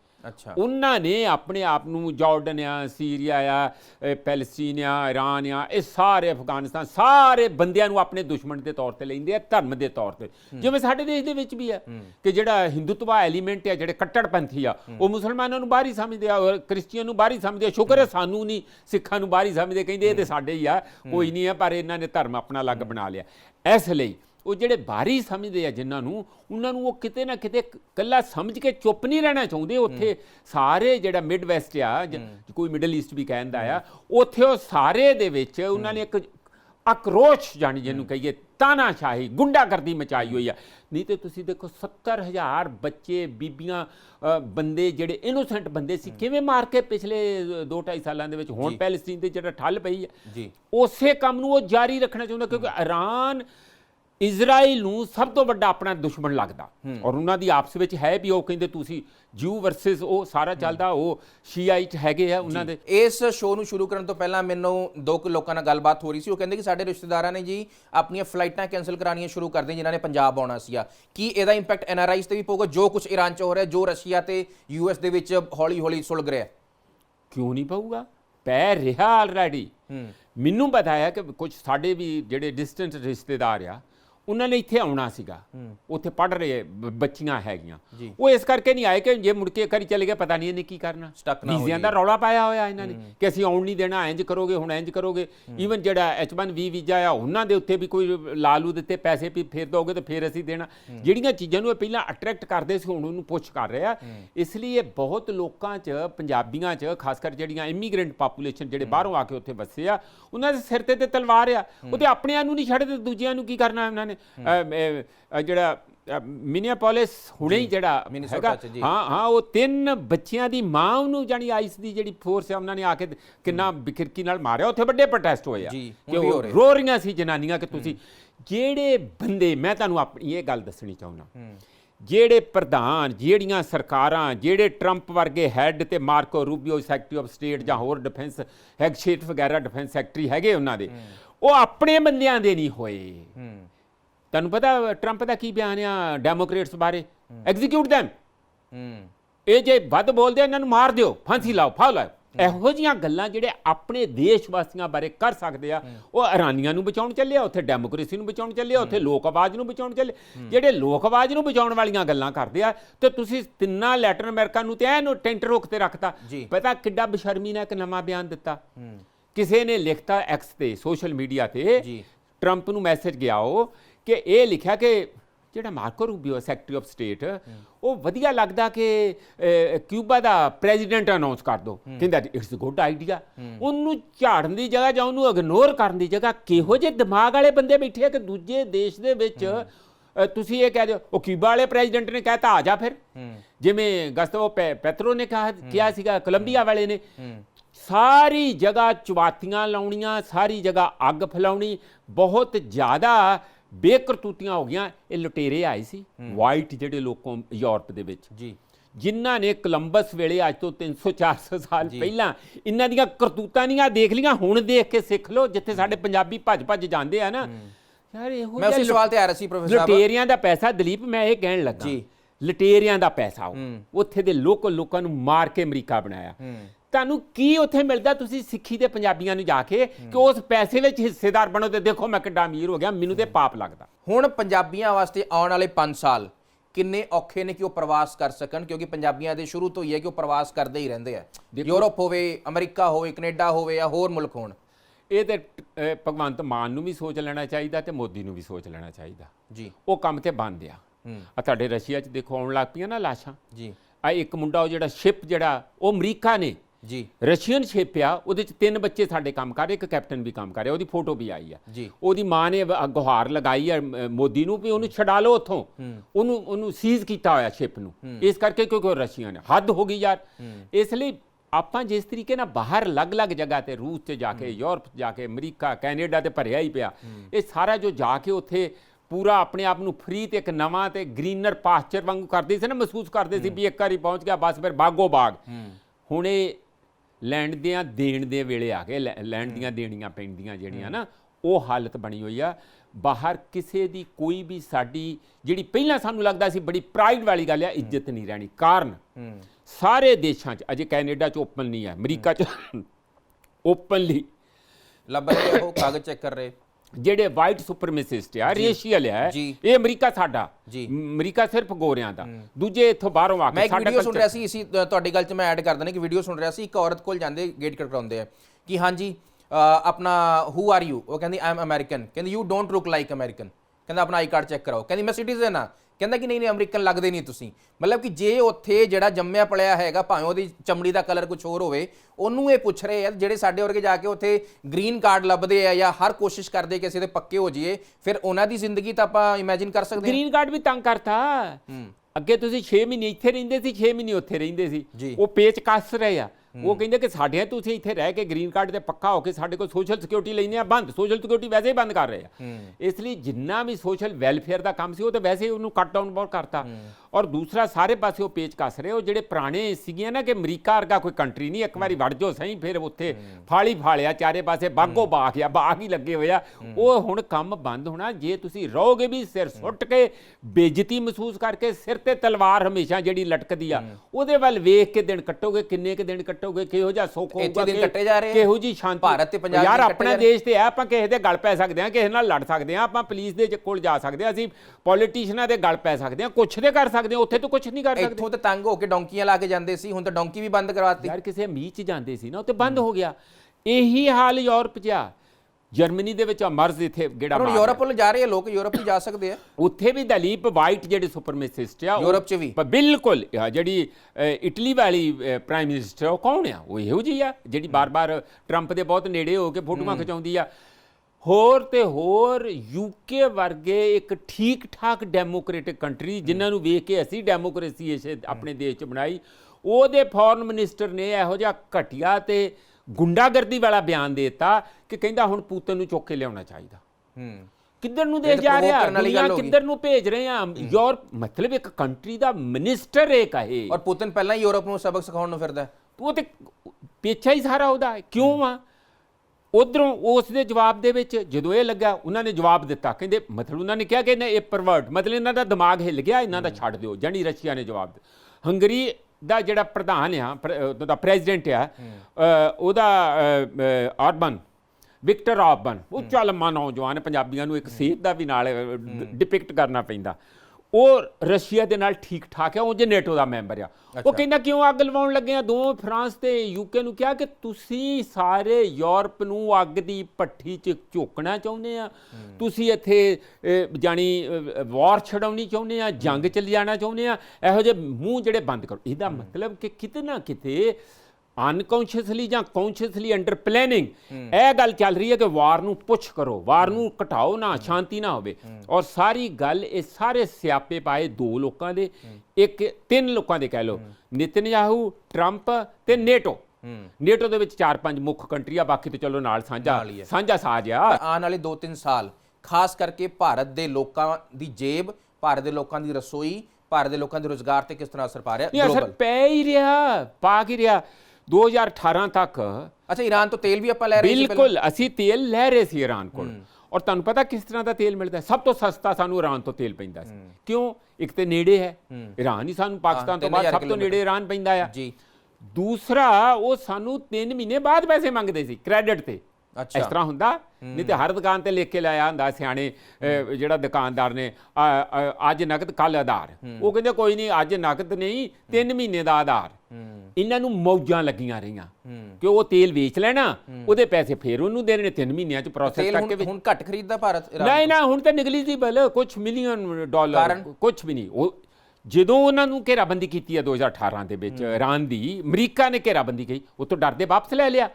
ਉਹਨਾਂ ਨੇ ਆਪਣੇ ਆਪ ਨੂੰ ਜਾਰਡਨ ਆ ਸੀਰੀਆ ਆ ਇਹ ਪੈਲਸਤੀਨ ਆ ਇਰਾਨ ਆ ਇਹ ਸਾਰੇ ਅਫਗਾਨਿਸਤਾਨ ਸਾਰੇ ਬੰਦਿਆਂ ਨੂੰ ਆਪਣੇ ਦੁਸ਼ਮਣ ਦੇ ਤੌਰ ਤੇ ਲੈਂਦੇ ਆ ਧਰਮ ਦੇ ਤੌਰ ਤੇ। ਜਿਵੇਂ ਸਾਡੇ ਦੇਸ਼ ਦੇ ਵਿੱਚ ਵੀ ਆ ਕਿ ਜਿਹੜਾ ਹਿੰਦੂਤਵਾ ਐਲੀਮੈਂਟ ਆ ਜਿਹੜੇ ਕੱਟੜਪੰਥੀ ਆ ਉਹ ਮੁਸਲਮਾਨਾਂ ਨੂੰ ਬਾਹਰ ਹੀ ਸਮਝਦੇ ਆ ਔਰ ਕ੍ਰਿਸਚੀਅਨ ਨੂੰ ਬਾਹਰ ਹੀ ਸਮਝਦੇ ਆ। ਸ਼ੁਕਰ ਹੈ ਸਾਨੂੰ ਨਹੀਂ ਸਿੱਖਾਂ ਨੂੰ ਬਾਹਰ ਹੀ ਸਮਝਦੇ ਕਹਿੰਦੇ ਇਹ ਤੇ ਸਾਡੇ ਹੀ ਆ ਕੋਈ ਨਹੀਂ ਆ ਪਰ ਇਹਨਾਂ ਨੇ ਧਰਮ ਆਪਣਾ ਅਲੱਗ ਬਣਾ ਲਿਆ। ਇਸ ਲਈ ਉਹ ਜਿਹੜੇ ਬਾਹਰੀ ਸਮਝਦੇ ਆ ਜਿਨ੍ਹਾਂ ਨੂੰ ਉਹਨਾਂ ਨੂੰ ਉਹ ਕਿਤੇ ਨਾ ਕਿਤੇ ਕ- ਕੱਲਾ ਸਮਝ ਕੇ ਚੁੱਪ ਨਹੀਂ ਰਹਿਣਾ ਚਾਹੁੰਦੇ। ਉੱਥੇ ਸਾਰੇ ਜਿਹੜਾ ਮਿਡ ਵੈਸਟ ਆ ਕੋਈ ਮਿਡਲ ਈਸਟ ਵੀ ਕਹਿੰਦਾ ਆ ਉੱਥੇ ਉਹ ਸਾਰੇ ਦੇ ਵਿੱਚ ਉਹਨਾਂ ਨੇ ਇੱਕ ਆਕਰੋਸ਼ ਜਾਣੀ ਜਿਹਨੂੰ ਕਹੀਏ ਤਾਨਾਸ਼ਾਹੀ ਗੁੰਡਾਗਰਦੀ ਮਚਾਈ ਹੋਈ ਆ। ਨਹੀਂ ਤੇ ਤੁਸੀਂ ਦੇਖੋ 70000 ਬੱਚੇ ਬੀਬੀਆਂ ਬੰਦੇ ਜਿਹੜੇ ਇਨੋਸੈਂਟ ਬੰਦੇ ਸੀ ਕਿਵੇਂ ਮਾਰ ਕੇ ਪਿਛਲੇ 2.5 ਸਾਲਾਂ ਦੇ ਵਿੱਚ ਹੁਣ ਪੈਲਸਤੀਨ ਤੇ ਜਿਹੜਾ ਠੱਲ ਪਈ ਆ। ਜੀ। ਉਸੇ ਕੰਮ ਨੂੰ ਉਹ ਜਾਰੀ ਰੱਖਣਾ ਚਾਹੁੰਦਾ ਕਿਉਂਕਿ ਇਰਾਨ ਇਜ਼ਰਾਈਲ ਨੂੰ ਸਭ ਤੋਂ ਵੱਡਾ ਆਪਣਾ ਦੁਸ਼ਮਣ ਲੱਗਦਾ। ਔਰ ਉਹਨਾਂ ਦੀ ਆਪਸ ਵਿੱਚ ਹੈ ਵੀ ਉਹ ਕਹਿੰਦੇ ਤੁਸੀਂ ਜੂ ਵਰਸਸ ਉਹ ਸਾਰਾ ਚੱਲਦਾ ਉਹ ਸ਼ੀਆਈਟ ਹੈਗੇ ਆ ਉਹਨਾਂ ਦੇ। ਇਸ ਸ਼ੋਅ ਨੂੰ ਸ਼ੁਰੂ ਕਰਨ ਤੋਂ ਪਹਿਲਾਂ ਮੈਨੂੰ ਦੋ ਕੁ ਲੋਕਾਂ ਨਾਲ ਗੱਲਬਾਤ ਹੋ ਰਹੀ ਸੀ। ਉਹ ਕਹਿੰਦੇ ਕਿ ਸਾਡੇ ਰਿਸ਼ਤੇਦਾਰਾਂ ਨੇ ਜੀ ਆਪਣੀਆਂ ਫਲਾਈਟਾਂ ਕੈਨਸਲ ਕਰਾਉਣੀਆਂ ਸ਼ੁਰੂ ਕਰ ਦਿੱਤੀਆਂ ਜਿਨ੍ਹਾਂ ਨੇ ਪੰਜਾਬ ਆਉਣਾ ਸੀਗਾ। ਕੀ ਇਹਦਾ ਇੰਪੈਕਟ ਐਨਆਰਆਈਜ਼ ਤੇ ਵੀ ਪਊਗਾ? ਜੋ ਕੁਝ ਈਰਾਨ 'ਚ ਹੋ ਰਿਹਾ ਜੋ ਰਸ਼ੀਆ ਤੇ ਯੂਐਸ ਦੇ ਵਿੱਚ ਹੌਲੀ ਹੌਲੀ ਸੁਲਗ ਰਿਹਾ। ਕਿਉਂ ਨਹੀਂ ਪਊਗਾ? ਪੈ ਰਿਹਾ ਆਲਰੇਡੀ ਮੈਨੂੰ ਬਤਾਇਆ ਕਿ ਕੁਝ ਸਾਡੇ ਵੀ ਜਿਹੜੇ ਡਿਸਟੈਂਟ ਰਿਸ਼ਤੇਦਾਰ ਆ ਉਹਨਾਂ ਨੇ ਇੱਥੇ ਆਉਣਾ ਸੀਗਾ। ਉੱਥੇ ਪੜ ਰਹੇ ਬੱਚੀਆਂ ਹੈਗੀਆਂ। ਉਹ ਇਸ ਕਰਕੇ ਨਹੀਂ ਆਏ ਕਿ ਜੇ ਮੁੜ ਕੇ ਕਰੀ ਚਲੇ ਗਏ ਪਤਾ ਨਹੀਂ ਇਹਨੇ ਕੀ ਕਰਨਾ। Stuck ਨਾ ਹੋ ਵੀਜ਼ਿਆਂ ਦਾ ਰੌਲਾ ਪਾਇਆ ਹੋਇਆ ਇਹਨਾਂ ਨੇ ਕਿ ਅਸੀਂ ਆਉਣ ਨਹੀਂ ਦੇਣਾ ਇੰਜ ਕਰੋਗੇ ਹੁਣ ਇੰਜ ਕਰੋਗੇ। ਈਵਨ ਜਿਹੜਾ H1B ਵੀਜ਼ਾ ਆ ਉਹਨਾਂ ਦੇ ਉੱਤੇ ਵੀ ਕੋਈ ਲਾਲੂ ਦਿੱਤੇ ਪੈਸੇ ਵੀ ਫੇਰ ਦੋਗੇ ਤੇ ਫੇਰ ਅਸੀਂ ਦੇਣਾ। ਜਿਹੜੀਆਂ ਚੀਜ਼ਾਂ ਨੂੰ ਇਹ ਪਹਿਲਾਂ ਅਟਰੈਕਟ ਕਰਦੇ ਸੀ ਹੁਣ ਉਹਨੂੰ ਪੁੱਛ ਕਰ ਰਿਹਾ। ਇਸ ਲਈ ਇਹ ਬਹੁਤ ਲੋਕਾਂ 'ਚ ਪੰਜਾਬੀਆਂ 'ਚ ਖਾਸ ਕਰ ਜਿਹੜੀਆਂ ਇਮੀਗ੍ਰੈਂਟ ਪਾਪੂਲੇਸ਼ਨ ਜਿਹੜੇ ਬਾਹਰੋਂ ਆ ਕੇ ਉੱਥੇ ਵਸੇ ਆ ਉਹਨਾਂ ਦੇ ਸਿਰ ਤੇ ਤੇ ਤਲਵਾਰ ਆ। ਉਹ ਤੇ ਆਪਣਿਆਂ ਨੂੰ ਨਹੀਂ ਛੱਡਦੇ ਦੂਜਿਆਂ ਨੂੰ ਕੀ ਕਰਨਾ ਉਹਨਾਂ ਨੇ? ਜਿਹੜਾ ਮਿਨੀਆਪੋਲਿਸ ਹੁਣੇ ਹੀ ਜਿਹੜਾ ਹੈਗਾ। ਹਾਂ ਹਾਂ ਉਹ ਤਿੰਨ ਬੱਚਿਆਂ ਦੀ ਮਾਂ ਉਹਨੂੰ ਜਾਨੀ ਆਈਸ ਦੀ ਜਿਹੜੀ ਫੋਰਸ ਹੈ ਉਹਨਾਂ ਨੇ ਆ ਕੇ ਕਿੰਨਾ ਬਿਖਰਕੀ ਨਾਲ ਮਾਰਿਆ ਉੱਥੇ ਵੱਡੇ ਪ੍ਰੋਟੈਸਟ ਹੋਏ ਆ ਜੀ, ਕਿ। ਰੋ ਰਹੀਆਂ ਸੀ ਜਨਾਨੀਆਂ ਕਿ ਤੁਸੀਂ ਜਿਹੜੇ ਬੰਦੇ ਮੈਂ ਤੁਹਾਨੂੰ ਆਪਣੀ ਇਹ ਗੱਲ ਦੱਸਣੀ ਚਾਹੁੰਦਾ। ਜਿਹੜੇ ਪ੍ਰਧਾਨ ਜਿਹੜੀਆਂ ਸਰਕਾਰਾਂ ਜਿਹੜੇ ਟਰੰਪ ਵਰਗੇ ਹੈੱਡ ਤੇ Marco Rubio secretary of state ਜਾਂ ਹੋਰ ਡਿਫੈਂਸ ਹੈਗਸ਼ੇਟ ਵਗੈਰਾ ਡਿਫੈਂਸ ਸੈਕਟਰੀ ਹੈਗੇ ਉਹਨਾਂ ਦੇ ਉਹ ਆਪਣੇ ਬੰਦਿਆਂ ਦੇ ਨਹੀਂ ਹੋਏ। ਤੁਹਾਨੂੰ ਪਤਾ ਟਰੰਪ ਦਾ ਕੀ ਬਿਆਨ ਆ ਡੈਮੋਕ੍ਰੇਟਸ ਬਾਰੇ? ਐਗਜ਼ੀਕਿਊਟ them ਇਹ ਜੇ ਵੱਧ ਬੋਲਦੇ ਇਹਨਾਂ ਨੂੰ ਮਾਰ ਦਿਓ। ਫਾਂਸੀ ਲਾਓ ਫਾਓ ਲਾਓ। ਇਹੋ ਜੀਆਂ ਗੱਲਾਂ ਜਿਹੜੇ ਆਪਣੇ ਦੇਸ਼ ਵਾਸੀਆਂ ਬਾਰੇ ਕਰ ਸਕਦੇ ਆ ਉਹ ਇਰਾਨੀਆਂ ਨੂੰ ਬਚਾਉਣ ਚੱਲੇ ਆ ਉੱਥੇ ਡੈਮੋਕ੍ਰੇਸੀ ਨੂੰ ਬਚਾਉਣ ਚੱਲੇ ਆ ਉੱਥੇ ਲੋਕ ਆਵਾਜ਼ ਨੂੰ ਬਚਾਉਣ ਚੱਲੇ ਜਿਹੜੇ ਲੋਕ ਆਵਾਜ਼ ਨੂੰ ਬਚਾਉਣ ਵਾਲੀਆਂ ਗੱਲਾਂ ਕਰਦੇ ਆ ਤੇ ਤੁਸੀਂ ਤਿੰਨਾਂ ਲੈਟਰ ਅਮਰੀਕਾ ਨੂੰ ਤੇ ਐਨ ਟੈਂਟ ਰੋਕ ਤੇ ਰੱਖਤਾ। ਪਤਾ ਕਿੱਡਾ ਬਸ਼ਰਮੀ ਨਾਲ ਇੱਕ ਨਵਾਂ ਬਿਆਨ ਦਿੱਤਾ। ਕਿਸੇ ਨੇ ਲਿਖਤਾ ਐਕਸ ਤੇ ਸੋਸ਼ਲ ਮੀਡੀਆ ਤੇ। ਟਰੰਪ ਨੂੰ ਮੈਸੇਜ ਗਿਆ ਉਹ ਕਿ ਇਹ ਲਿਖਿਆ ਕਿ ਜਿਹੜਾ Marco Rubio secretary of state ਉਹ ਵਧੀਆ ਲੱਗਦਾ ਕਿ ਕਿਊਬਾ ਦਾ ਪ੍ਰੈਜ਼ੀਡੈਂਟ ਅਨਾਉਂਸ ਕਰ ਦੋ। ਕਹਿੰਦਾ ਇਟਸ ਗੁੱਡ ਆਈਡੀਆ ਉਹਨੂੰ ਝਾੜਨ ਦੀ ਜਗ੍ਹਾ ਜਾਂ ਉਹਨੂੰ ਇਗਨੋਰ ਕਰਨ ਦੀ ਜਗ੍ਹਾ ਕਿਹੋ ਜਿਹੇ ਦਿਮਾਗ ਵਾਲੇ ਬੰਦੇ ਬੈਠੇ ਆ ਕਿ ਦੂਜੇ ਦੇਸ਼ ਦੇ ਵਿੱਚ ਤੁਸੀਂ ਇਹ ਕਹਿ ਦਿਓ ਉਹ ਕਿਊਬਾ ਵਾਲੇ ਪ੍ਰੈਜ਼ੀਡੈਂਟ ਨੇ ਕਹਿਤਾ ਆ ਜਾ ਫਿਰ। ਜਿਵੇਂ ਗਸਤਵੋ ਪੈਟਰੋ ਨੇ ਕਹਾ ਕਿਹਾ ਸੀਗਾ ਕੋਲੰਬੀਆ ਵਾਲੇ ਨੇ। ਸਾਰੀ ਜਗ੍ਹਾ ਚਵਾਤੀਆਂ ਲਾਉਣੀਆਂ ਸਾਰੀ ਜਗ੍ਹਾ ਅੱਗ ਫੈਲਾਉਣੀ ਬਹੁਤ ਜ਼ਿਆਦਾ ਬੇਕਰਤੂਤੀਆਂ ਹੋ ਗਈਆਂ ਇਹ ਲੁਟੇਰੇ ਆਏ ਸੀ ਵਾਈਟ ਜਿਹੜੇ ਲੋਕੋਂ ਯੂਰਪ ਦੇ ਵਿੱਚ। ਜੀ। ਜਿਨ੍ਹਾਂ ਨੇ ਕੋਲੰਬਸ ਵੇਲੇ ਅੱਜ ਤੋਂ 300 400 ਸਾਲ ਪਹਿਲਾਂ ਇਹਨਾਂ ਦੀਆਂ ਕਰਤੂਤਾਂ ਨਹੀਂ ਆ ਦੇਖ ਲੀਆਂ ਹੁਣ ਦੇਖ ਕੇ ਸਿੱਖ ਲਓ ਜਿੱਥੇ ਸਾਡੇ ਪੰਜਾਬੀ ਭੱਜ ਭੱਜ ਜਾਂਦੇ ਆ ਨਾ। ਯਾਰ ਇਹੋ ਮੈਂ ਉਸੇ ਸਵਾਲ ਤੇ ਆ ਰਿਹਾ ਸੀ ਪ੍ਰੋਫੈਸਰ ਸਾਹਿਬ। ਲੁਟੇਰਿਆਂ ਦਾ ਪੈਸਾ ਦਲੀਪ ਮੈਂ ਇਹ ਕਹਿਣ ਲੱਗਾ ਜੀ। ਲੁਟੇਰਿਆਂ ਦਾ ਪੈਸਾ ਉਹ ਉੱਥੇ ਦੇ ਲੋਕਲ ਲੋਕਾਂ ਨੂੰ ਮਾਰ ਕੇ ਅਮਰੀਕਾ ਬਣਾਇਆ। ਤੁਹਾਨੂੰ ਕੀ ਉੱਥੇ ਮਿਲਦਾ? ਤੁਸੀਂ ਸਿੱਖੀ ਦੇ ਪੰਜਾਬੀਆਂ ਨੂੰ ਜਾ ਕੇ ਕਿ ਉਸ ਪੈਸੇ ਵਿੱਚ ਹਿੱਸੇਦਾਰ ਬਣੋ ਤੇ ਦੇਖੋ ਮੈਂ ਕਿੱਡਾ ਅਮੀਰ ਹੋ ਗਿਆ ਮੈਨੂੰ ਤੇ ਪਾਪ ਲੱਗਦਾ। ਹੁਣ ਪੰਜਾਬੀਆਂ ਵਾਸਤੇ ਆਉਣ ਵਾਲੇ 5 ਸਾਲ ਕਿੰਨੇ ਔਖੇ ਨੇ ਕਿ ਉਹ ਪ੍ਰਵਾਸ ਕਰ ਸਕਣ ਕਿਉਂਕਿ ਪੰਜਾਬੀਆਂ ਦੇ ਸ਼ੁਰੂ ਤੋਂ ਹੀ ਹੈ ਕਿ ਉਹ ਪ੍ਰਵਾਸ ਕਰਦੇ ਹੀ ਰਹਿੰਦੇ ਆ। ਯੂਰਪ ਹੋਵੇ ਅਮਰੀਕਾ ਹੋਵੇ ਕੈਨੇਡਾ ਹੋਵੇ ਜਾਂ ਹੋਰ ਮੁਲਕ ਹੋਣ। ਇਹ ਤੇ ਭਗਵੰਤ ਮਾਨ ਨੂੰ ਵੀ ਸੋਚ ਲੈਣਾ ਚਾਹੀਦਾ ਤੇ ਮੋਦੀ ਨੂੰ ਵੀ ਸੋਚ ਲੈਣਾ ਚਾਹੀਦਾ। ਜੀ। ਉਹ ਕੰਮ ਤੇ ਬੰਦ ਆ। ਆ ਤੁਹਾਡੇ ਰਸ਼ੀਆ 'ਚ ਦੇਖੋ ਆਉਣ ਲੱਗ ਪਈਆਂ ਨਾ ਲਾਸ਼ਾਂ। ਜੀ। ਆ ਇੱਕ ਮੁੰਡਾ ਉਹ ਜਿਹੜਾ ਸ਼ਿਪ ਜਿਹੜਾ ਉਹ ਅਮਰੀਕਾ ਨੇ ਜੀ। ਰਸ਼ੀਅਨ ਸ਼ਿਪ ਆ ਉਹਦੇ ਚ ਤਿੰਨ ਬੱਚੇ ਸਾਡੇ ਕੰਮ ਕਰ ਰਹੇ ਇੱਕ ਕੈਪਟਨ ਵੀ ਕੰਮ ਕਰ ਰਿਹਾ ਉਹਦੀ ਫੋਟੋ ਵੀ ਆਈ ਆ। ਜੀ। ਉਹਦੀ ਮਾਂ ਨੇ ਗੁਹਾਰ ਲਗਾਈ ਆ ਅ, ਮੋਦੀ ਨੂੰ ਵੀ ਉਹਨੂੰ ਛਡਾ ਲਓ ਉੱਥੋਂ। ਉਹਨੂੰ ਉਹਨੂੰ ਸੀਜ਼ ਕੀਤਾ ਹੋਇਆ ਸ਼ਿਪ ਨੂੰ। ਇਸ ਕਰਕੇ ਕਿਉਂਕਿ ਉਹ ਰਸ਼ੀਅਨ ਹੈ ਹੱਦ ਹੋ ਗਈ ਯਾਰ। ਇਸ ਲਈ ਆਪਾਂ ਜਿਸ ਤਰੀਕੇ ਨਾਲ ਬਾਹਰ ਅਲੱਗ-ਅਲੱਗ ਜਗ੍ਹਾ ਤੇ ਰੂਸ 'ਚ ਜਾ ਕੇ ਯੂਰਪ 'ਚ ਜਾ ਕੇ ਅਮਰੀਕਾ ਕੈਨੇਡਾ ਤੇ ਭਰਿਆ ਹੀ ਪਿਆ। ਇਹ ਸਾਰਾ ਜੋ ਜਾ ਕੇ ਉੱਥੇ ਪੂਰਾ ਆਪਣੇ ਆਪ ਨੂੰ ਫ੍ਰੀ ਤੇ ਇੱਕ ਨਵਾਂ ਤੇ ਗ੍ਰੀਨਰ ਪਾਸਚਰ ਵਾਂਗੂ ਕਰਦੇ ਸੀ ਨਾ ਮਹਿਸੂਸ ਕਰਦੇ ਸੀ ਵੀ ਇੱਕ ਵਾਰੀ ਪਹੁੰਚ ਗਿਆ ਬਸ ਫਿਰ ਬਾਗੋ ਬਾਗ। ਹੁਣ ਇਹ ਲੈਂਡ ਦੀਆਂ ਦੇਣ ਦੇ ਵੇਲੇ ਆ ਗਏ। ਲੈਂਡ ਦੀਆਂ ਦੇਣੀਆਂ ਪੈਂਦੀਆਂ ਜਿਹੜੀਆਂ ਨਾ ਉਹ ਹਾਲਤ ਬਣੀ ਹੋਈ ਆ। ਬਾਹਰ ਕਿਸੇ ਦੀ ਕੋਈ ਵੀ ਸਾਡੀ ਜਿਹੜੀ ਪਹਿਲਾਂ ਸਾਨੂੰ ਲੱਗਦਾ ਸੀ ਬੜੀ ਪ੍ਰਾਈਡ ਵਾਲੀ ਗੱਲ ਆ ਇੱਜ਼ਤ ਨਹੀਂ ਰਹਿਣੀ। ਕਾਰਨ ਸਾਰੇ ਦੇਸ਼ਾਂ 'ਚ ਅਜੇ ਕੈਨੇਡਾ 'ਚ ਓਪਨ ਨਹੀਂ ਹੈ ਅਮਰੀਕਾ 'ਚ ਓਪਨਲੀ। ਲੱਭ ਰਹੇ ਉਹ ਕਾਗਜ਼ ਚੈੱਕ ਕਰ ਰਹੇ। ਜਿਹੜੇ ਵਾਈਟ ਸੁਪਰਮੈਸਿਸਟ ਆ ਰੇਸ਼ੀਅਲ ਜੀ। ਇਹ ਅਮਰੀਕਾ ਸਾਡਾ। ਅਮਰੀਕਾ ਸਿਰਫ ਗੋਰਿਆਂ ਦਾ। ਦੂਜੇ ਇੱਥੋਂ ਬਾਹਰੋਂ ਆ ਕੇ ਸਾਡਾ ਵੀਡੀਓ ਸੁਣ ਰਿਹਾ ਸੀ ਇਸੀ ਤੁਹਾਡੀ ਗੱਲ 'ਚ ਮੈਂ ਐਡ ਕਰ ਦਿੰਦਾ ਕਿ ਵੀਡੀਓ ਸੁਣ ਰਿਹਾ ਸੀ ਇੱਕ ਔਰਤ ਕੋਲ ਜਾਂਦੇ ਗੇਟ ਕਰਾਉਂਦੇ ਆ ਕਿ ਹਾਂਜੀ ਆਪਣਾ ਹੂ ਆਰ ਯੂ ਉਹ ਕਹਿੰਦੀ ਆਈ ਐਮ ਅਮਰੀਕਨ ਕਹਿੰਦੀ you don't look like American ਕਹਿੰਦਾ ਆਪਣਾ ਆਈ ਕਾਰਡ ਚੈੱਕ ਕਰਾਓ. ਕਹਿੰਦੀ ਮੈਂ ਸਿਟੀਜ਼ਨ ਆ ਕਹਿੰਦਾ ਕਿ ਨਹੀਂ ਨਹੀਂ ਅਮਰੀਕਨ ਲੱਗਦੇ ਨਹੀਂ ਤੁਸੀਂ। ਮਤਲਬ ਕਿ ਜੇ ਉੱਥੇ ਜਿਹੜਾ ਜੰਮਿਆ ਪਲਿਆ ਹੈਗਾ ਭਾਵੇਂ ਉਹਦੀ ਚਮੜੀ ਦਾ ਕਲਰ ਕੁਝ ਹੋਰ ਹੋਵੇ ਉਹਨੂੰ ਇਹ ਪੁੱਛ ਰਹੇ ਆ ਜਿਹੜੇ ਸਾਡੇ ਵਰਗੇ ਜਾ ਕੇ ਉੱਥੇ ਗ੍ਰੀਨ ਕਾਰਡ ਲੱਭਦੇ ਆ ਜਾਂ ਹਰ ਕੋਸ਼ਿਸ਼ ਕਰਦੇ ਕਿ ਅਸੀਂ ਤੇ ਪੱਕੇ ਹੋ ਜਾਈਏ ਫਿਰ ਉਹਨਾਂ ਦੀ ਜ਼ਿੰਦਗੀ ਤਾਂ ਆਪਾਂ ਇਮੇਜਿਨ ਕਰ ਸਕਦੇ ਹਾਂ ਗ੍ਰੀਨ ਕਾਰਡ ਵੀ ਤੰਗ ਕਰਤਾ। ਅੱਗੇ ਤੁਸੀਂ 6 ਮਹੀਨੇ ਇੱਥੇ ਰਹਿੰਦੇ ਸੀ 6 ਮਹੀਨੇ ਉੱਥੇ ਰਹਿੰਦੇ ਸੀ। ਉਹ ਪੇਚ ਕੱਸ ਰਹੇ ਆ। ਉਹ ਕਹਿੰਦੇ ਕਿ ਸਾਡੇ ਤੁਸੀਂ ਇੱਥੇ ਰਹਿ ਕੇ ਗ੍ਰੀਨ ਕਾਰਡ ਤੇ ਪੱਕਾ ਹੋ ਕੇ ਸਾਡੇ ਕੋਲ ਸੋਸ਼ਲ ਸਿਕਿਉਰਿਟੀ ਲੈਣੇ ਆ ਬੰਦ। ਸੋਸ਼ਲ ਸਿਕਿਉਰਿਟੀ ਵੈਸੇ ਹੀ ਬੰਦ ਕਰ ਰਹੇ ਆ। ਇਸ ਲਈ ਜਿੰਨਾ ਵੀ ਸੋਸ਼ਲ ਵੈਲਫੇਅਰ ਦਾ ਕੰਮ ਸੀ ਉਹ ਤਾਂ ਵੈਸੇ ਹੀ ਉਹਨੂੰ ਕੱਟ ਡਾਊਨ ਬਹੁਤ ਕਰਤਾ। ਔਰ ਦੂਸਰਾ ਸਾਰੇ ਪਾਸੇ ਉਹ ਪੇਚ ਕੱਸ ਰਹੇ ਉਹ ਜਿਹੜੇ ਪੁਰਾਣੇ ਸੀਗੀਆਂ ਨਾ ਕਿ ਅਮਰੀਕਾ ਵਰਗਾ ਕੋਈ ਕੰਟਰੀ ਨਹੀਂ ਇੱਕ ਵਾਰੀ ਵੜ ਜਾਓ ਸਹੀ ਫਿਰ ਉੱਥੇ ਫਾਲੀ ਫਾਲਿਆ ਚਾਰੇ ਪਾਸੇ ਬਾਗੋ ਬਾਗ ਆ ਬਾਗ ਹੀ ਲੱਗੇ ਹੋਏ ਆ। ਉਹ ਹੁਣ ਕੰਮ ਬੰਦ ਹੋਣਾ ਜੇ ਤੁਸੀਂ ਰਹੋਗੇ ਵੀ ਸਿਰ ਸੁੱਟ ਕੇ ਬੇਇੱਜ਼ਤੀ ਮਹਿਸੂਸ ਕਰਕੇ ਸਿਰ ਤੇ ਤਲਵਾਰ ਹਮੇਸ਼ਾ ਜਿਹੜੀ ਲਟਕਦੀ ਆ ਉਹਦੇ ਵੱਲ ਵੇਖ ਕੇ ਦਿਨ ਕੱਟੋਗੇ ਕਿੰਨੇ ਕੁ ਦਿਨ ਕੱਟੋਗੇ ਕਿਹੋ ਜਿਹਾ ਸੁੱਖ ਹੋਊਗਾ ਦਿਨ ਕੱਟੇ ਜਾ ਰਹੇ ਆ। ਕਿਹੋ ਜੀ ਸ਼ਾਂਤੀ। ਭਾਰਤ ਤੇ ਪੰਜਾਬ ਯਾਰ ਆਪਣਾ। ਦੇਸ਼ ਤੇ ਹੈ ਆਪਾਂ ਕਿਸੇ ਦੇ ਗਲ ਪੈ ਸਕਦੇ ਹਾਂ ਕਿਸੇ ਨਾਲ ਲੜ ਸਕਦੇ ਹਾਂ ਆਪਾਂ ਪੁਲਿਸ ਦੇ ਕੋਲ ਜਾ ਸਕਦੇ ਹਾਂ ਅਸੀਂ ਪੋਲੀਟੀਸ਼ੀਅਨਾਂ ਦੇ ਗਲ ਪੈ ਸਕਦੇ ਹਾਂ ਕੁਛ ਦੇ ਕਰ ਸਕਦੇ ਹਾਂ ਉੱਥੇ ਤਾਂ ਕੁਛ ਨਹੀਂ ਕਰ ਸਕਦੇ। ਇੱਥੋਂ ਤੇ ਤੰਗ ਹੋ ਕੇ ਡੌਂਕੀਆਂ ਲਾ ਕੇ ਜਾਂਦੇ ਸੀ ਹੁਣ ਤਾਂ ਡੌਂਕੀ ਵੀ ਬੰਦ ਕਰਵਾਤੀ। ਯਾਰ ਕਿਸੇ ਮੀਂਹ ਚ ਜਾਂਦੇ ਸੀ ਨਾ ਉੱਥੇ ਬੰਦ ਹੋ ਗਿਆ। ਇਹੀ ਹਾਲ ਯੂਰਪ 'ਚ ਆ। ਜਰਮਨੀ ਦੇ ਵਿੱਚ ਆ ਮਰਜ਼ ਇੱਥੇ ਗੇੜਾ ਮਾਰ ਯੂਰਪ ਵੱਲ ਜਾ ਰਹੇ ਆ ਲੋਕ ਯੂਰਪ ਵੀ ਜਾ ਸਕਦੇ ਆ। ਉੱਥੇ ਵੀ ਦਲੀਪ ਵਾਈਟ ਜਿਹੜੇ ਸੁਪਰਮੈਸਿਸਟ ਆ ਯੂਰਪ 'ਚ ਵੀ। ਬਿਲਕੁਲ ਜਿਹੜੀ ਇਟਲੀ ਵਾਲੀ ਪ੍ਰਾਈਮ ਮਿਨਿਸਟਰ ਉਹ ਕੌਣ ਆ? ਉਹ ਇਹੋ ਜੀ ਆ ਜਿਹੜੀ ਬਾਰ-ਬਾਰ ਟਰੰਪ ਦੇ ਬਹੁਤ ਨੇੜੇ ਹੋ ਕੇ ਫੋਟੋਆਂ ਖਿਚਾਉਂਦੀ ਆ। ਹੋਰ ਤੇ ਹੋਰ ਯੂਕੇ ਵਰਗੇ ਇੱਕ ਠੀਕ ਠਾਕ ਡੈਮੋਕ੍ਰੈਟਿਕ ਕੰਟਰੀ ਜਿਨ੍ਹਾਂ ਨੂੰ ਵੇਖ ਕੇ ਅਸੀਂ ਡੈਮੋਕ੍ਰੇਸੀ ਇਸ ਆਪਣੇ ਦੇਸ਼ 'ਚ ਬਣਾਈ ਉਹਦੇ ਫੋਰਨ ਮਿਨਿਸਟਰ ਨੇ ਇਹੋ ਜਿਹਾ ਘਟੀਆ ਤੇ ਗੁੰਡਾਗਰਦੀ ਵਾਲਾ ਬਿਆਨ ਦੇਤਾ ਕਿ ਕਹਿੰਦਾ ਹੁਣ ਪੂਤਨ ਨੂੰ ਚੁੱਕ ਕੇ ਲਿਆਉਣਾ ਚਾਹੀਦਾ। ਹੂੰ। ਕਿੱਧਰ ਨੂੰ ਤਾਂ ਜਾ ਰਿਹਾ? ਦੁਨੀਆ। ਕਿੱਧਰ ਨੂੰ ਭੇਜ ਰਹੇ ਆ? ਯੂਰਪ ਮਤਲਬ ਇੱਕ ਕੰਟਰੀ ਦਾ ਮਿਨਿਸਟਰ ਇਹ। ਕਹੇ ਔਰ ਪੁਤਨ ਪਹਿਲਾਂ ਹੀ ਯੂਰਪ ਨੂੰ ਸਬਕ ਸਿਖਾਉਣ ਨੂੰ ਫਿਰਦਾ। ਉਹ ਤੇ ਪੇਛਾ ਹੀ ਸਾਰਾ ਉਹਦਾ। ਕਿਉਂ ਆ? ਉਧਰੋਂ ਉਸ ਦੇ ਜਵਾਬ ਦੇ ਵਿੱਚ ਜਦੋਂ ਇਹ ਲੱਗਾ ਉਹਨਾਂ ਨੇ ਜਵਾਬ ਦਿੱਤਾ। ਕਹਿੰਦੇ ਮਤਲਬ ਉਹਨਾਂ ਨੇ ਕਿਹਾ ਕਿ ਇਹ ਪਰਵਰਟ ਮਤਲਬ ਇਹਨਾਂ ਦਾ ਦਿਮਾਗ ਹਿੱਲ ਗਿਆ ਇਹਨਾਂ ਦਾ ਛੱਡ ਦਿਓ। ਜਾਨੀ ਰਸ਼ੀਆ ਨੇ ਜਵਾਬ ਦਿੱਤਾ। ਹੰਗਰੀ ਦਾ ਜਿਹੜਾ ਪ੍ਰਧਾਨ ਆ ਉਹਦਾ ਪ੍ਰੈਜ਼ੀਡੈਂਟ ਆ ਉਹਦਾ ਆਰਬਨ ਵਿਕਟਰ ਆਰਬਨ ਉਹ ਚਲਮਾ ਨੌਜਵਾਨ ਪੰਜਾਬੀਆਂ ਨੂੰ ਇੱਕ ਸੇਧ ਦਾ ਵੀ ਨਾਲ ਡਿਪਿਕਟ ਕਰਨਾ ਪੈਂਦਾ। ਉਹ ਰਸ਼ੀਆ ਦੇ ਨਾਲ ਠੀਕ ਠਾਕ ਹੈ ਉਹ ਜੇ ਨੇਟੋ ਦਾ ਮੈਂਬਰ ਆ। ਉਹ ਕਹਿੰਦਾ ਕਿਉਂ ਅੱਗ ਲਵਾਉਣ ਲੱਗੇ ਆ? ਦੋ ਫਰਾਂਸ ਤੇ ਯੂਕੇ ਨੂੰ ਕਿਹਾ ਕਿ ਤੁਸੀਂ ਸਾਰੇ ਯੂਰਪ ਨੂੰ ਅੱਗ ਦੀ ਭੱਠੀ 'ਚ ਝੋਕਣਾ ਚਾਹੁੰਦੇ ਆ। ਤੁਸੀਂ ਇੱਥੇ ਜਾਣੀ ਵਾਰ ਛਡਾਉਣੀ ਚਾਹੁੰਦੇ ਆ ਜੰਗ ਚ ਲਿਜਾਣਾ ਚਾਹੁੰਦੇ ਆ। ਇਹੋ ਜਿਹੇ ਮੂੰਹ ਜਿਹੜੇ ਬੰਦ ਕਰੋ। ਇਹਦਾ ਮਤਲਬ ਕਿ ਕਿਤੇ ਨਾ ਕਿਤੇ ਅਨਕੌਂਸ਼ੀਅਸਲੀ ਜਾਂ ਕੌਂਸ਼ੀਅਸਲੀ ਅੰਡਰ ਪਲੈਨਿੰਗ ਇਹ ਗੱਲ ਚੱਲ ਰਹੀ ਹੈ ਕਿ ਵਾਰ ਨੂੰ ਪੁੱਛ ਕਰੋ ਵਾਰ ਨੂੰ ਘਟਾਓ ਨਾ ਸ਼ਾਂਤੀ ਨਾ ਹੋਵੇ। ਔਰ ਸਾਰੀ ਗੱਲ ਇਹ ਸਾਰੇ ਸਿਆਪੇ ਪਾਏ ਦੋ ਲੋਕਾਂ ਦੇ ਇੱਕ ਤਿੰਨ ਲੋਕਾਂ ਦੇ ਕਹਿ ਲਓ ਨਿਤਨਯਾਹੂ ਟਰੰਪ ਤੇ ਨੇਟੋ। ਨੇਟੋ ਦੇ ਵਿੱਚ ਚਾਰ ਪੰਜ ਮੁੱਖ ਕੰਟਰੀਆਂ ਬਾਕੀ ਤੇ ਚਲੋ ਨਾਲ ਸਾਂਝਾ ਹੀ ਹੈ। ਸਾਂਝਾ ਸਾਜ ਆ। ਆਉਣ ਵਾਲੇ 2-3 ਸਾਲ ਖਾਸ ਕਰਕੇ ਭਾਰਤ ਦੇ ਲੋਕਾਂ ਦੀ ਜੇਬ ਭਾਰਤ ਦੇ ਲੋਕਾਂ ਦੀ ਰਸੋਈ ਭਾਰਤ ਦੇ ਲੋਕਾਂ ਦੇ ਰੋਜ਼ਗਾਰ ਤੇ ਕਿਸ ਤਰ੍ਹਾਂ ਅਸਰ ਪਾ ਰਿਹਾ ਅਸਰ ਗਲੋਬਲ ਪੈ ਹੀ ਰਿਹਾ ਪਾ ਕੀ ਰਿਹਾ? 2018 ਤੱਕ ਅੱਛਾ ਈਰਾਨ ਤੋਂ ਤੇਲ ਵੀ ਆਪਾਂ ਲੈ ਰਹੇ ਸੀ ਬਿਲਕੁਲ ਅਸੀਂ ਤੇਲ ਲੈ ਰਹੇ ਸੀ ਈਰਾਨ ਕੋਲ। ਔਰ ਤੁਹਾਨੂੰ ਪਤਾ ਕਿਸ ਤਰ੍ਹਾਂ ਦਾ ਤੇਲ ਮਿਲਦਾ? ਸਭ ਤੋਂ ਸਸਤਾ ਸਾਨੂੰ ਈਰਾਨ ਤੋਂ ਤੇਲ ਪੈਂਦਾ ਸੀ। ਕਿਉਂ? ਇੱਕ ਤੇ ਨੇੜੇ ਹੈ। ਈਰਾਨ ਹੀ ਸਾਨੂੰ ਪਾਕਿਸਤਾਨ ਤੋਂ ਬਾਅਦ ਸਭ ਤੋਂ ਨੇੜੇ ਈਰਾਨ ਪੈਂਦਾ ਆ। ਜੀ। ਦੂਸਰਾ ਉਹ ਸਾਨੂੰ 3 ਮਹੀਨੇ ਬਾਅਦ ਪੈਸੇ ਮੰਗਦੇ ਸੀ ਕ੍ਰੈਡਿਟ ਤੇ। ਅੱਛਾ। ਇਸ ਤਰ੍ਹਾਂ ਹੁੰਦਾ। ਨਹੀਂ ਤੇ ਹਰ ਦੁਕਾਨ ਤੇ ਲਿਖ ਕੇ ਲਾਇਆ ਹੁੰਦਾ ਸਿਆਣੇ ਜਿਹੜਾ ਦੁਕਾਨਦਾਰ ਨੇ ਅੱਜ ਨਕਦ ਕੱਲ ਆਧਾਰ। ਉਹ ਕਹਿੰਦੇ ਕੋਈ ਨਹੀਂ ਅੱਜ ਨਕਦ ਨਹੀਂ 3 ਮਹੀਨੇ ਦਾ ਆਧਾਰ। ਇਹਨਾਂ ਨੂੰ ਮੌਜਾਂ ਲੱਗੀਆਂ ਰਹੀਆਂ ਕਿ ਉਹ ਤੇਲ ਵੇਚ ਲੈਣਾ ਉਹਦੇ ਪੈਸੇ ਫੇਰ ਉਹਨੂੰ ਦੇਣੇ ਨੇ 3 ਮਹੀਨਿਆਂ ਚ ਪ੍ਰੋਸੈਸ ਤੇਲ ਕਰਕੇ ਹੁਣ ਹੁਣ ਘੱਟ ਖਰੀਦਦਾ ਭਾਰਤ ਈਰਾਨ ਨਹੀਂ ਨਾ ਹੁਣ ਤਾਂ ਨਿਗਲੀਜੀਬਲ ਕੁਝ ਮਿਲੀਅਨ ਡਾਲਰ ਕਾਰਨ? ਕੁਝ ਵੀ ਨਹੀਂ। ਉਹ ਜਦੋਂ ਉਹਨਾਂ ਨੂੰ ਘੇਰਾਬੰਦੀ ਕੀਤੀ ਹੈ 2018 ਦੇ ਵਿੱਚ ਇਰਾਨ ਦੀ ਅਮਰੀਕਾ ਨੇ ਘੇਰਾਬੰਦੀ ਕੀਤੀ ਉਹ ਤੋਂ ਡਰਦੇ ਵਾਪਸ ਲੈ ਲਿਆ।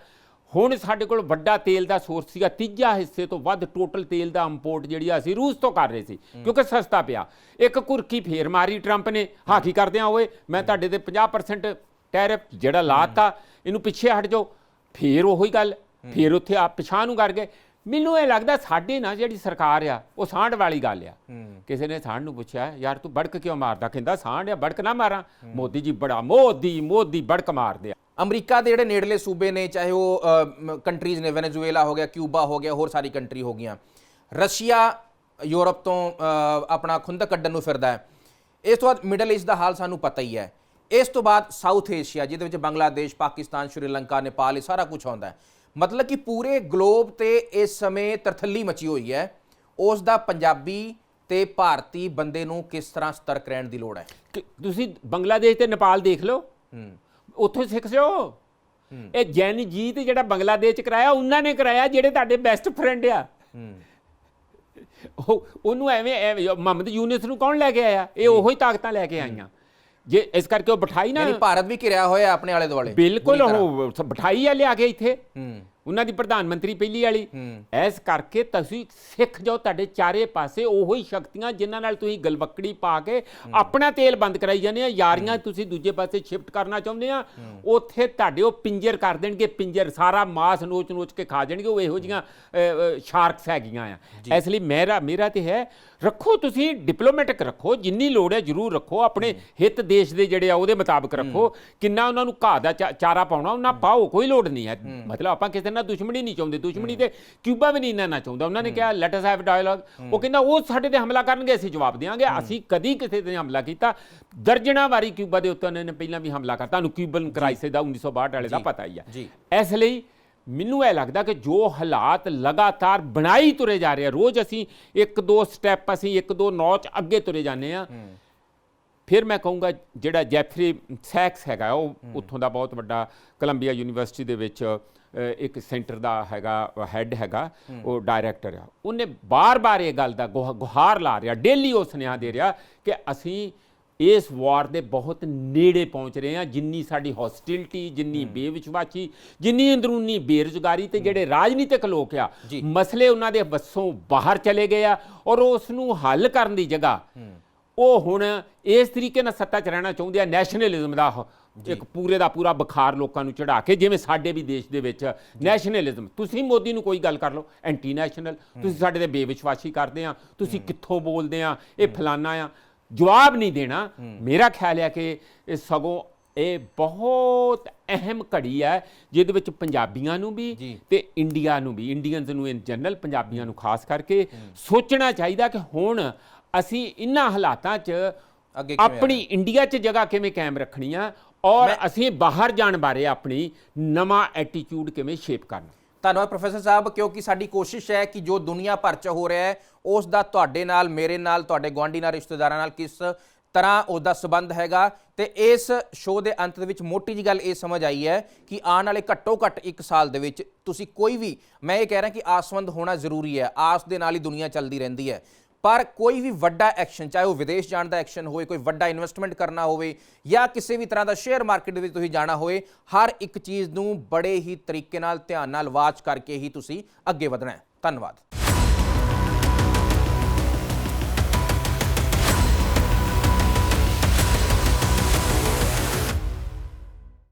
ਹੁਣ ਸਾਡੇ ਕੋਲ ਵੱਡਾ ਤੇਲ ਦਾ ਸੋਰਸ ਸੀਗਾ ਤੀਜਾ ਹਿੱਸੇ ਤੋਂ ਵੱਧ ਟੋਟਲ ਤੇਲ ਦਾ ਇੰਪੋਰਟ ਜਿਹੜੀ ਆ ਅਸੀਂ ਰੂਸ ਤੋਂ ਕਰ ਰਹੇ ਸੀ ਕਿਉਂਕਿ ਸਸਤਾ ਪਿਆ। ਇੱਕ ਕੁਰਕੀ ਫੇਰ ਮਾਰੀ ਟਰੰਪ ਨੇ ਹਾਕੀ ਕਰਦਿਆਂ ਹੋਏ ਮੈਂ ਤੁਹਾਡੇ ਤੇ 50% ਟੈਰਿਫ ਜਿਹੜਾ ਲਾਤਾ ਇਹਨੂੰ ਪਿੱਛੇ ਹਟ ਜਾਓ। ਫੇਰ ਉਹੀ ਗੱਲ ਫੇਰ ਉੱਥੇ ਆ ਪਿਛਾਂ ਨੂੰ ਕਰ ਗਏ। ਮੈਨੂੰ ਇਹ ਲੱਗਦਾ ਸਾਡੇ ਨਾਲ ਜਿਹੜੀ ਸਰਕਾਰ ਆ ਉਹ ਸਾਂਢ ਵਾਲੀ ਗੱਲ ਆ। ਕਿਸੇ ਨੇ ਸਾਂਢ ਨੂੰ ਪੁੱਛਿਆ ਯਾਰ ਤੂੰ ਬੜਕ ਕਿਉਂ ਮਾਰਦਾ? ਕਹਿੰਦਾ ਸਾਂਢ ਆ ਬੜਕ ਨਾ ਮਾਰਾਂ। ਮੋਦੀ ਜੀ ਬੜਾ ਮੋਦੀ ਮੋਦੀ ਬੜਕ ਮਾਰਦੇ ਆ। ਅਮਰੀਕਾ ਦੇ ਜਿਹੜੇ ਨੇੜਲੇ ਸੂਬੇ ਨੇ ਚਾਹੇ ਉਹ ਕੰਟਰੀਜ਼ ਨੇ ਵੈਨੇਜ਼ੁਏਲਾ ਹੋ ਗਿਆ ਕਿਊਬਾ ਹੋ ਗਿਆ ਹੋਰ ਸਾਰੀ ਕੰਟਰੀ ਹੋ ਗਈਆਂ। ਰਸ਼ੀਆ ਯੂਰਪ ਤੋਂ ਆਪਣਾ ਖੁੰਦਕ ਕੱਢਣ ਨੂੰ ਫਿਰਦਾ ਹੈ। ਇਸ ਤੋਂ ਬਾਅਦ ਮਿਡਲ ਈਸਟ ਦਾ ਹਾਲ ਸਾਨੂੰ ਪਤਾ ਹੀ ਹੈ। ਇਸ ਤੋਂ ਬਾਅਦ ਸਾਊਥ ਏਸ਼ੀਆ ਜਿਹਦੇ ਵਿੱਚ ਬੰਗਲਾਦੇਸ਼ ਪਾਕਿਸਤਾਨ ਸ਼੍ਰੀਲੰਕਾ ਨੇਪਾਲ ਇਹ ਸਾਰਾ ਕੁਝ ਆਉਂਦਾ ਹੈ। ਮਤਲਬ ਕਿ ਪੂਰੇ ਗਲੋਬ ਤੇ ਇਸ ਸਮੇਂ ਤਰਥੱਲੀ ਮਚੀ ਹੋਈ ਹੈ। ਉਸ ਦਾ ਪੰਜਾਬੀ ਤੇ ਭਾਰਤੀ ਬੰਦੇ ਨੂੰ ਕਿਸ ਤਰ੍ਹਾਂ ਸਤਰਕ ਰਹਿਣ ਦੀ ਲੋੜ ਹੈ? ਤੁਸੀਂ ਬੰਗਲਾਦੇਸ਼ ਤੇ ਨੇਪਾਲ ਦੇਖ ਲਓ। ਉੱਥੋਂ ਸਿੱਖ ਜਾਓ ਇਹ ਜੈਨ ਜੀਤ ਜਿਹੜਾ ਬੰਗਲਾਦੇਸ਼ ਚ ਕਰਾਇਆ ਉਹਨਾਂ ਨੇ ਕਰਾਇਆ ਜਿਹੜੇ ਤੁਹਾਡੇ ਬੈਸਟ ਫਰੈਂਡ ਆ। ਉਹ ਉਹਨੂੰ ਐਵੇਂ ਐਵੇਂ ਮੁਹੰਮਦ ਯੂਨਸ ਨੂੰ ਕੌਣ ਲੈ ਕੇ ਆਇਆ? ਇਹ ਉਹੋ ਹੀ ਤਾਕਤਾਂ ਲੈ ਕੇ ਆਈਆਂ। ਜੇ ਇਸ ਕਰਕੇ ਉਹ ਬਿਠਾਈ ਨਾ ਯਾਨੀ ਭਾਰਤ ਵੀ ਘਿਰਿਆ ਹੋਇਆ ਆਪਣੇ ਆਲੇ ਦੁਆਲੇ। ਬਿਲਕੁਲ ਉਹ ਬਿਠਾਈ ਆ ਲਿਆ ਕੇ ਇੱਥੇ। ਹੂੰ। ਉਹਨਾਂ ਦੀ ਪ੍ਰਧਾਨ ਮੰਤਰੀ ਪਹਿਲੀ ਵਾਲੀ। ਐਸ ਕਰਕੇ ਤੁਸੀਂ ਸਿੱਖ ਜਾਓ ਤੁਹਾਡੇ ਚਾਰੇ ਪਾਸੇ ਉਹੋ ਹੀ ਸ਼ਕਤੀਆਂ ਜਿਨ੍ਹਾਂ ਨਾਲ ਤੁਸੀਂ ਗਲਵੱਕੜੀ ਪਾ ਕੇ ਆਪਣਾ ਤੇਲ ਬੰਦ ਕਰਾਈ ਜਾਂਦੇ ਆ। ਯਾਰੀਆਂ ਤੁਸੀਂ ਦੂਜੇ ਪਾਸੇ ਸ਼ਿਫਟ ਕਰਨਾ ਚਾਹੁੰਦੇ ਆ। ਉੱਥੇ ਤੁਹਾਡੇ ਉਹ ਪਿੰਜਰ ਕਰ ਦੇਣਗੇ ਪਿੰਜਰ ਸਾਰਾ ਮਾਸ ਨੋਚ ਨੋਚ ਕੇ ਖਾ ਜਾਣਗੇ ਉਹ ਇਹੋ ਜੀਆਂ ਸ਼ਾਰਕਸ ਹੈਗੀਆਂ ਆ। ਇਸ ਲਈ ਮੇਰਾ ਮੇਰਾ ਤੇ ਹੈ ਰੱਖੋ ਤੁਸੀਂ ਡਿਪਲੋਮੈਟਿਕ ਰੱਖੋ ਜਿੰਨੀ ਲੋੜ ਹੈ ਜ਼ਰੂਰ ਰੱਖੋ ਆਪਣੇ ਹਿੱਤ ਦੇਸ਼ ਦੇ ਜਿਹੜੇ ਆ ਉਹਦੇ ਮੁਤਾਬਕ ਰੱਖੋ। ਕਿੰਨਾ ਉਹਨਾਂ ਨੂੰ ਘਾਹ ਦਾ ਚਾਰਾ ਪਾਉਣਾ ਉਹਨਾਂ ਪਾਓ ਕੋਈ ਲੋੜ ਨਹੀਂ ਹੈ। ਮਤਲਬ ਆਪਾਂ ਕਿਸੇ ਨਾਲ ਦੁਸ਼ਮਣੀ ਨਹੀਂ ਚਾਹੁੰਦੇ ਦੁਸ਼ਮਣੀ ਤੇ ਕਿਊਬਾ ਵੀ ਨਹੀਂ ਇਹਨਾਂ ਨਾਲ ਚਾਹੁੰਦਾ। ਉਹਨਾਂ ਨੇ ਕਿਹਾ ਲੈਟ ਅਸ ਹੈਵ ਡਾਇਲੌਗ ਉਹ ਕਹਿੰਦਾ ਉਹ ਸਾਡੇ ਤੇ ਹਮਲਾ ਕਰਨਗੇ ਅਸੀਂ ਜਵਾਬ ਦੇਵਾਂਗੇ। ਅਸੀਂ ਕਦੀ ਕਿਸੇ ਤੇ ਹਮਲਾ ਕੀਤਾ। ਦਰਜਣਾ ਵਾਰੀ ਕਿਊਬਾ ਦੇ ਉੱਤੇ ਉਹਨਾਂ ਨੇ ਪਹਿਲਾਂ ਵੀ ਹਮਲਾ ਕਰਤਾ। ਤੁਹਾਨੂੰ ਕਿਊਬਨ ਕ੍ਰਾਈਸਿਸ ਦਾ 1962 ਵਾਲੇ ਦਾ ਪਤਾ ਹੀ। ਹੈ ਇਸ ਲਈ ਮੈਨੂੰ ਇਹ ਲੱਗਦਾ ਕਿ ਜੋ ਹਾਲਾਤ ਲਗਾਤਾਰ ਬਣਾਈ ਤੁਰੇ ਜਾ ਰਹੇ ਆ ਰੋਜ਼ ਅਸੀਂ ਇੱਕ ਦੋ ਸਟੈਪ ਅਸੀਂ ਇੱਕ ਦੋ ਨੌਚ ਅੱਗੇ ਤੁਰੇ ਜਾਂਦੇ ਆ। ਫਿਰ ਮੈਂ ਕਹੂੰਗਾ ਜਿਹੜਾ ਜੈਫਰੀ ਸੈਕਸ ਹੈਗਾ ਉਹ ਉੱਥੋਂ ਦਾ ਬਹੁਤ ਵੱਡਾ ਕੋਲੰਬੀਆ ਯੂਨੀਵਰਸਿਟੀ ਦੇ ਵਿੱਚ ਇੱਕ ਸੈਂਟਰ ਦਾ ਹੈਗਾ ਹੈੱਡ ਹੈਗਾ ਉਹ ਡਾਇਰੈਕਟਰ ਆ। ਉਹਨੇ ਬਾਰ-ਬਾਰ ਇਹ ਗੱਲ ਦਾ ਗੁਹਾ- ਗੁਹਾਰ ਲਾ ਰਿਹਾ ਡੇਲੀ ਉਹ ਸੁਨੇਹਾ ਦੇ ਰਿਹਾ ਕਿ ਅਸੀਂ ਇਸ ਵਾਰ ਦੇ ਬਹੁਤ ਨੇੜੇ ਪਹੁੰਚ ਰਹੇ ਹਾਂ ਜਿੰਨੀ ਸਾਡੀ ਹੌਸਟਿਲਿਟੀ ਜਿੰਨੀ ਬੇਵਿਸ਼ਵਾਸੀ ਜਿੰਨੀ ਅੰਦਰੂਨੀ ਬੇਰੁਜ਼ਗਾਰੀ ਤੇ ਜਿਹੜੇ ਰਾਜਨੀਤਿਕ ਲੋਕ ਆ। ਮਸਲੇ ਉਹਨਾਂ ਦੇ ਵੱਸੋਂ ਬਾਹਰ ਚਲੇ ਗਏ ਆ ਔਰ ਉਸ ਨੂੰ ਹੱਲ ਕਰਨ ਦੀ ਜਗ੍ਹਾ ਉਹ ਹੁਣ ਇਸ ਤਰੀਕੇ ਨਾਲ ਸੱਤਾ 'ਚ ਰਹਿਣਾ ਚਾਹੁੰਦੇ ਆ ਨੈਸ਼ਨਲਿਜ਼ਮ ਦਾ ਇੱਕ ਪੂਰੇ ਦਾ ਪੂਰਾ ਬੁਖਾਰ ਲੋਕਾਂ ਨੂੰ ਚੜਾ ਕੇ ਜਿਵੇਂ ਸਾਡੇ ਵੀ ਦੇਸ਼ ਦੇ ਵਿੱਚ ਨੈਸ਼ਨਲਿਜ਼ਮ ਤੁਸੀਂ ਮੋਦੀ ਨੂੰ ਕੋਈ ਗੱਲ ਕਰ ਲਓ ਐਂਟੀ ਨੈਸ਼ਨਲ ਤੁਸੀਂ ਸਾਡੇ ਤੇ ਬੇਵਿਸ਼ਵਾਸੀ ਕਰਦੇ ਆ ਤੁਸੀਂ ਕਿੱਥੋਂ ਬੋਲਦੇ ਆ ਇਹ ਫਲਾਨਾ ਆ। ਜਵਾਬ ਨਹੀਂ ਦੇਣਾ। ਮੇਰਾ ਖਿਆਲ ਹੈ ਕਿ ਇਹ ਸਗੋਂ ਇਹ ਬਹੁਤ ਅਹਿਮ ਘੜੀ ਹੈ ਜਿਹਦੇ ਵਿੱਚ ਪੰਜਾਬੀਆਂ ਨੂੰ ਵੀ। ਤੇ ਇੰਡੀਆ ਨੂੰ ਵੀ ਇੰਡੀਅਨਸ ਨੂੰ ਇਨ ਜਨਰਲ ਪੰਜਾਬੀਆਂ ਨੂੰ ਖਾਸ ਕਰਕੇ ਸੋਚਣਾ ਚਾਹੀਦਾ ਕਿ ਹੁਣ ਅਸੀਂ ਇਨ੍ਹਾਂ ਹਾਲਾਤਾਂ 'ਚ ਅੱਗੇ ਆਪਣੀ ਇੰਡੀਆ 'ਚ ਜਗ੍ਹਾ ਕਿਵੇਂ ਕਾਇਮ ਰੱਖਣੀ ਆ ਔਰ ਅਸੀਂ ਬਾਹਰ ਜਾਣ ਬਾਰੇ ਆਪਣੀ ਨਵਾਂ ਐਟੀਟਿਊਡ ਕਿਵੇਂ ਸ਼ੇਪ ਕਰਨਾ? ਧੰਨਵਾਦ ਪ੍ਰੋਫੈਸਰ ਸਾਹਿਬ ਕਿਉਂਕਿ ਸਾਡੀ ਕੋਸ਼ਿਸ਼ ਹੈ ਕਿ ਜੋ ਦੁਨੀਆ ਭਰ ਚ ਹੋ ਰਿਹਾ ਹੈ ਉਸ ਦਾ ਤੁਹਾਡੇ ਨਾਲ ਮੇਰੇ ਨਾਲ ਤੁਹਾਡੇ ਗੁਆਂਢੀ ਨਾਲ ਰਿਸ਼ਤੇਦਾਰਾਂ ਨਾਲ ਕਿਸ ਤਰ੍ਹਾਂ ਉਸ ਦਾ ਸਬੰਧ ਹੈਗਾ। ਤੇ ਇਸ ਸ਼ੋਅ ਦੇ ਅੰਤ ਦੇ ਵਿੱਚ ਮੋਟੀ ਜੀ ਗੱਲ ਇਹ ਸਮਝ ਆਈ ਹੈ ਕਿ ਆਉਣ ਵਾਲੇ ਘੱਟੋ ਘੱਟ 1 ਸਾਲ ਦੇ ਵਿੱਚ ਤੁਸੀਂ ਕੋਈ ਵੀ ਮੈਂ ਇਹ ਕਹਿ ਰਿਹਾ ਕਿ ਆਸਵੰਦ ਹੋਣਾ ਜ਼ਰੂਰੀ ਹੈ। ਆਸ ਦੇ ਨਾਲ ਹੀ ਦੁਨੀਆ ਚੱਲਦੀ ਰਹਿੰਦੀ ਹੈ। ਪਰ ਕੋਈ ਵੀ ਵੱਡਾ ਐਕਸ਼ਨ ਚਾਹੇ ਉਹ ਵਿਦੇਸ਼ ਜਾਣ ਦਾ ਐਕਸ਼ਨ ਹੋਵੇ, ਕੋਈ ਵੱਡਾ ਇਨਵੈਸਟਮੈਂਟ ਕਰਨਾ ਹੋਵੇ, ਜਾਂ ਕਿਸੇ ਵੀ ਤਰ੍ਹਾਂ ਦਾ ਸ਼ੇਅਰ ਮਾਰਕੀਟ ਦੇ ਵਿੱਚ ਤੁਸੀਂ ਜਾਣਾ ਹੋਵੇ, ਹਰ ਇੱਕ ਚੀਜ਼ ਨੂੰ ਬੜੇ ਹੀ ਤਰੀਕੇ ਨਾਲ, ਧਿਆਨ ਨਾਲ ਵਾਚ ਕਰਕੇ ਹੀ ਤੁਸੀਂ ਅੱਗੇ ਵਧਣਾ ਹੈ। ਧੰਨਵਾਦ।